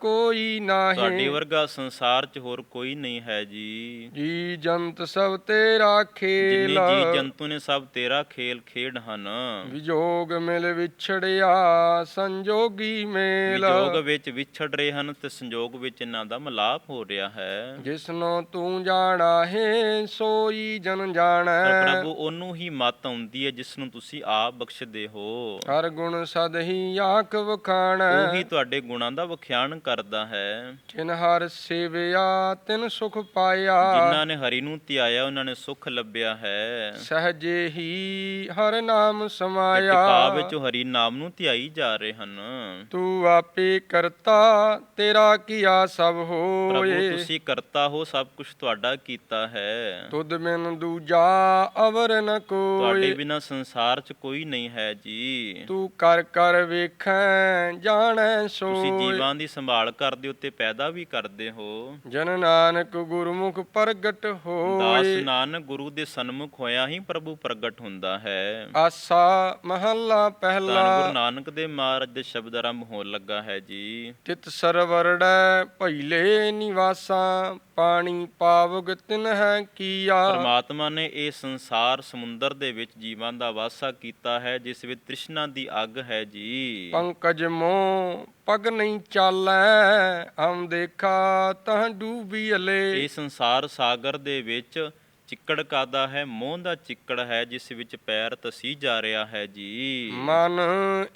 ਕੋਈ ਤੁਹਾਡੇ ਨਾਹੀ ਵਰਗਾ ਸੰਸਾਰ 'ਚ ਹੋਰ ਕੋਈ ਨਹੀਂ ਹੈ ਜੀ। ਜੀ ਜੰਤ ਸਭ ਤੇਰਾ ਜਿੰਨੇ ਖੇਲ ਜੀ ਜੰਤੂ ਨੇ ਸਭ ਤੇਰਾ ਖੇਲ ਖੇਡ ਹਨ। ਵਿਜੋਗ ਮਿਲ ਵਿਛੜਿਆ ਸੰਜੋਗੀ ਮੇਲ। ਵਿਜੋਗ ਵਿੱਚ ਵਿਛੜ ਰਹੇ ਹਨ ਤੇ ਸੰਜੋਗ ਵਿੱਚ ਇਹਨਾਂ ਦਾ ਮਿਲਾਪ ਹੋ ਰਿਹਾ ਹੈ। ਜਿਸਨੂੰ ਤੂੰ ਜਾਣਾ ਹੈ ਸੋਈ ਜਨ ਪਰ ਜਾਣੈ ਪ੍ਰਭੂ ਉਹਨੂੰ ਹੀ ਮਤ ਆਉਂਦੀ ਹੈ ਜਿਸ ਨੂੰ ਤੁਸੀਂ ਆਪ ਬਖਸ਼ਦੇ ਹੋ। ਹਰ ਗੁਣ ਸਦ ਹੀ ਆਖ ਵਖਾਣੈ। ਉਹੀ ਤੁਹਾਡੇ ਗੁਣਾਂ ਦਾ ਵਿਖਿਆਨ ਕਰਦਾ ਹੈ। ਜਿਨ ਹਰ ਸੇਵਿਆ ਤਿਨ ਸੁਖ ਪਾਇਆ। ਜਿਨ੍ਹਾਂ ਨੇ ਹਰੀ ਨੂੰ ਧਿਆਇਆ ਉਹਨਾਂ ਨੇ ਸੁਖ ਲੱਭਿਆ ਹੈ। ਸਹਜੇ ਹੀ ਹਰ ਨਾਮ ਸਮਾਇਆ। ਟਿਕਾ ਵਿੱਚ ਹਰੀ ਨਾਮ ਨੂੰ ਧਿਆਈ ਜਾ ਰਹੇ ਹਨ। ਤੂੰ ਆਪੇ ਕਰਤਾ ਤੇਰਾ ਕੀਆ ਸਭ ਪ੍ਰਭੂ ਹੋਏ ਤੁਸੀਂ ਕਰਤਾ ਹੋ ਸਭ ਕੁਝ ਤੁਹਾਡਾ ਕੀਤਾ ਹੈ। ਤੁਧ ਬਿਨ ਦੂਜਾ ਅਵਰ ਨ ਤੁਹਾਡੇ ਕੋਈ ਬਿਨਾ ਸੰਸਾਰ 'ਚ ਕੋਈ ਨਹੀਂ ਹੈ ਜੀ। ਤੂੰ ਕਰ ਕਰ ਵੇਖੈ ਜਾਣੈ ਤੁਸੀਂ ਸੋਈ ਜੀਵਾਂ ਦੀ ਸੰਭਾਲ ਕਰਦੇ ਹੋ ਤੇ ਪੈਦਾ ਵੀ ਕਰਦੇ ਹੋ। ਜਨ ਨਾਨਕ ਗੁਰਮੁਖ ਪ੍ਰਗਟ ਦਾਸ ਹੋਏ ਨਾਨਕ ਗੁਰੂ ਦੇ ਸਨਮੁਖ ਹੋਇਆ ਹੀ ਪ੍ਰਭੂ ਪ੍ਰਗਟ ਹੁੰਦਾ ਹੈ। ਆਸਾ ਮਹੱਲਾ ਧੰਨ ਗੁਰੂ ਪਹਿਲਾ ਨਾਨਕ ਦੇ ਮਹਾਰਾਜ ਦੇ ਸ਼ਬਦ ਆਰੰਭ ਹੋਣ ਲੱਗਾ ਹੈ ਜੀ। ਤਿਤ ਸਰਵਰੜੈ ਭਈਲੇ ਨਿਵਾਸਾਂ। ਪਾਣੀ ਪਾਵਗ ਤਿਨ ਹੈ ਕੀਆ। ਪਰਮਾਤਮਾ ਨੇ ਇਹ ਸੰਸਾਰ ਸਮੁੰਦਰ ਦੇ ਵਿੱਚ ਜੀਵਾਂ ਦਾ ਵਾਸਾ ਕੀਤਾ ਹੈ ਜਿਸ ਵਿੱਚ ਤ੍ਰਿਸ਼ਨਾ ਦੀ ਅੱਗ ਹੈ ਜੀ। ਪੰਕਜ ਮੋ ਪਗ ਨਹੀਂ ਚਾਲੈ ਹਮ ਦੇਖਾ ਤਾਂ ਡੂਬੀ ਅਲੇ। ਇਹ ਸੰਸਾਰ ਸਾਗਰ ਦੇ ਵਿੱਚ ਚਿੱਕੜ ਕਾਦਾ ਹੈ ਮੋਹ ਦਾ ਚਿੱਕੜ ਹੈ ਜਿਸ ਵਿੱਚ ਪੈਰ ਤਸੀ ਜਾ ਰਿਹਾ ਹੈ ਜੀ। ਮਨ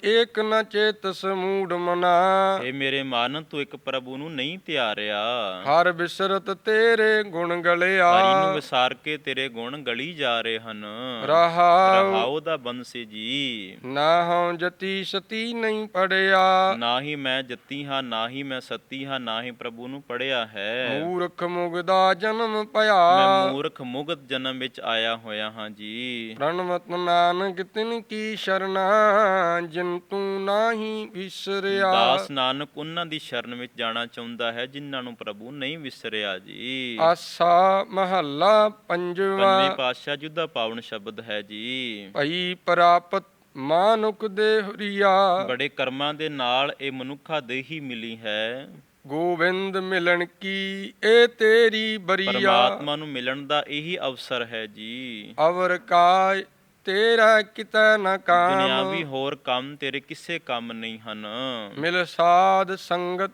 ਏਕ ਨ ਚੇਤ ਸਮੂੜ ਮਨਾ। ਇਹ ਮੇਰੇ ਮਨ ਤੂੰ ਇੱਕ ਪ੍ਰਭੂ ਨੂੰ ਨਹੀਂ ਧਿਆਰਿਆ ਹਰ ਬਿਸਰਤ ਤੇਰੇ ਗੁਣ ਹਰੀ ਗਲਿਆ ਨੂੰ ਵਿਸਾਰ ਕੇ ਤੇਰੇ ਗੁਣ ਗਲੀ ਜਾ ਰਹੇ ਹਨ। ਰਹਾਉ। ਰਹਾਉ ਦਾ ਬੰਸੀ ਜੀ। ਨਾ ਹਉ ਜਤੀ ਸਤੀ ਨਹੀਂ ਪੜਿਆ। ਨਾ ਹੀ ਮੈਂ ਜੱਤੀ ਹਾਂ ਨਾ ਹੀ ਮੈਂ ਸੱਤੀ ਹਾਂ ਨਾ ਹੀ ਪ੍ਰਭੂ ਨੂੰ ਪੜਿਆ ਹੈ। ਮੂਰਖ ਮੁਗਦਾ ਜਨਮ ਭਇਆ। ਮੈਂ ਮੂਰਖ ਮੁਗਤ ਜਨਮ ਵਿੱਚ ਆਇਆ ਹੋਇਆ ਹਾਂ ਜੀ। ਪ੍ਰਣਵਤ ਨਾਨਕ ਤਿਨ ਕੀ ਸ਼ਰਨਾ ਜਿਨ ਤੂੰ ਨਾਹੀ ਵਿਸਰਿਆ। ਦਾਸ ਨਾਨਕ ਉਹਨਾਂ ਦੀ ਸ਼ਰਨ ਵਿੱਚ ਜਾਣਾ ਚਾਹੁੰਦਾ ਹੈ ਜਿਨ੍ਹਾਂ ਨੂੰ ਪ੍ਰਭੂ ਨਹੀਂ ਵਿਸਰਿਆ ਜੀ। ਆਸਾ ਮਹੱਲਾ ਪੰਜਵਾ। ਪੰਜਵੇਂ ਪਾਤਸ਼ਾਹ ਜੁਦਾ ਪਾਵਨ ਸ਼ਬਦ ਹੈ ਜੀ। ਭਈ ਪ੍ਰਾਪਤ ਮਾਨੁਕ ਦੇ ਹੁਰੀਆ। ਬੜੇ ਕਰਮਾਂ ਦੇ ਨਾਲ ਇਹ ਮਨੁੱਖਾ ਦੇ ਹੀ ਮਿਲੀ ਹੈ। ਗੋਬਿੰਦ ਮਿਲਣ ਕੀ? ਇਹ ਤੇਰੀ ਬਰੀਆ। ਪਰਮਾਤਮਾ ਨੂੰ ਮਿਲਣ ਦਾ ਇਹੀ ਅਵਸਰ ਹੈ ਜੀ। ਅਵਰ ਕਾਇ ਤੇਰਾ ਕਿਤੈ ਨ ਕਾਮ। ਦੁਨਿਆਵੀ ਹੋਰ ਕੰਮ ਤੇਰੇ ਕਿਸੇ ਕੰਮ ਨਹੀਂ ਹਨ। ਮਿਲ ਸਾਧ ਸੰਗਤ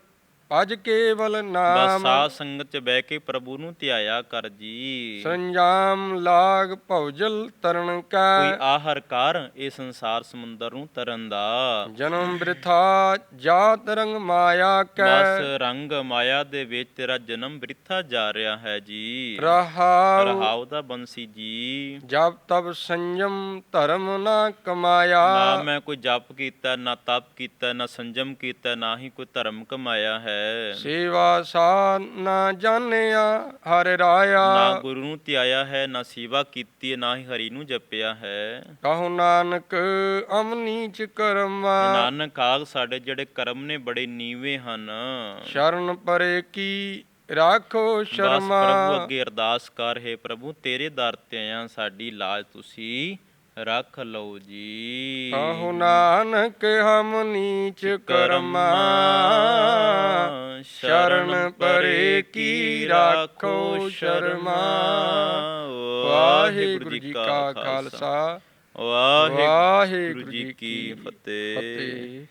ਭਜ ਕੇਵਲ ਬਸ ਨਾਮ ਸਾਧ ਸੰਗਤ ਚ ਬਹਿ ਕੇ ਪ੍ਰਭੂ ਨੂੰ ਧਿਆਇਆ ਕਰ ਜੀ। ਸੰਜਾਮ ਲਾਗ ਭਉਜਲ ਤਰਨ ਕੋਈ ਕੈ ਆਹਰ ਕਰ ਇਹ ਸੰਸਾਰ ਸਮੁੰਦਰ ਨੂੰ ਤਰਨ ਦਾ। ਜਨਮ ਬ੍ਰਿਥਾ ਜਾਤ ਰੰਗ ਮਾਇਆ ਕੈ। ਬਸ ਰੰਗ ਮਾਇਆ ਦੇ ਵਿੱਚ ਤੇਰਾ ਜਨਮ ਬ੍ਰਿਥਾ ਜਾ ਰਿਹਾ ਹੈ ਜੀ। ਰਹਾਉ ਰਹਾਉ ਦਾ ਬੰਸੀ ਜੀ। ਜਬ ਤਬ ਸੰਜਮ ਧਰਮ ਨਾ ਕਮਾਇਆ। ਨਾ ਮੈਂ ਕੋਈ ਜਪ ਕੀਤਾ ਨਾ ਤਪ ਕੀਤਾ ਨਾ ਸੰਜਮ ਕੀਤਾ ਨਾ ਹੀ ਕੋਈ ਧਰਮ ਕਮਾਇਆ ਹੈ। ਸੇਵਾ ਸਾ ਨਾ ਜਾਣਿਆ ਹਰਿ ਰਾਇਆ। ਨਾ ਗੁਰੂ ਨੂੰ ਧਿਆਇਆ ਹੈ ਨਾ ਸੇਵਾ ਕੀਤੀ ਹੈ, ਨਾ ਹੀ ਹਰੀ ਨੂੰ ਜਪਿਆ ਹੈ। ਕਹੋ ਨਾਨਕ ਅਮਨੀਚ ਕਰਮਾ। ਨਾਨਕ ਆਗ ਸਾਡੇ ਜਿਹੜੇ ਕਰਮ ਨੇ ਬੜੇ ਨੀਵੇਂ ਹਨ। ਸ਼ਰਨ ਪਰੇ ਕੀ ਰਾਖੋ ਬਸ ਸ਼ਰਮਾ। ਪ੍ਰਭੂ ਅੱਗੇ ਅਰਦਾਸ ਕਰ ਹੈ ਪ੍ਰਭੂ ਤੇਰੇ ਦਰ ਤੇ ਆਇਆ ਸਾਡੀ ਲਾਜ ਤੁਸੀਂ। ਰੱਖ ਲਓ ਜੀ। ਕਹੋ ਨਾਨਕ ਹਮ ਨੀਚ ਕਰਮਾ ਸ਼ਰਨ ਪਰੇ ਕੀ ਰਾਖੋ ਸ਼ਰਮਾ। ਵਾਹਿਗੁਰੂ ਜੀ ਕਾ ਖਾਲਸਾ। ਵਾਹਿਗੁਰੂ ਜੀ ਕੀ ਫਤਿਹ।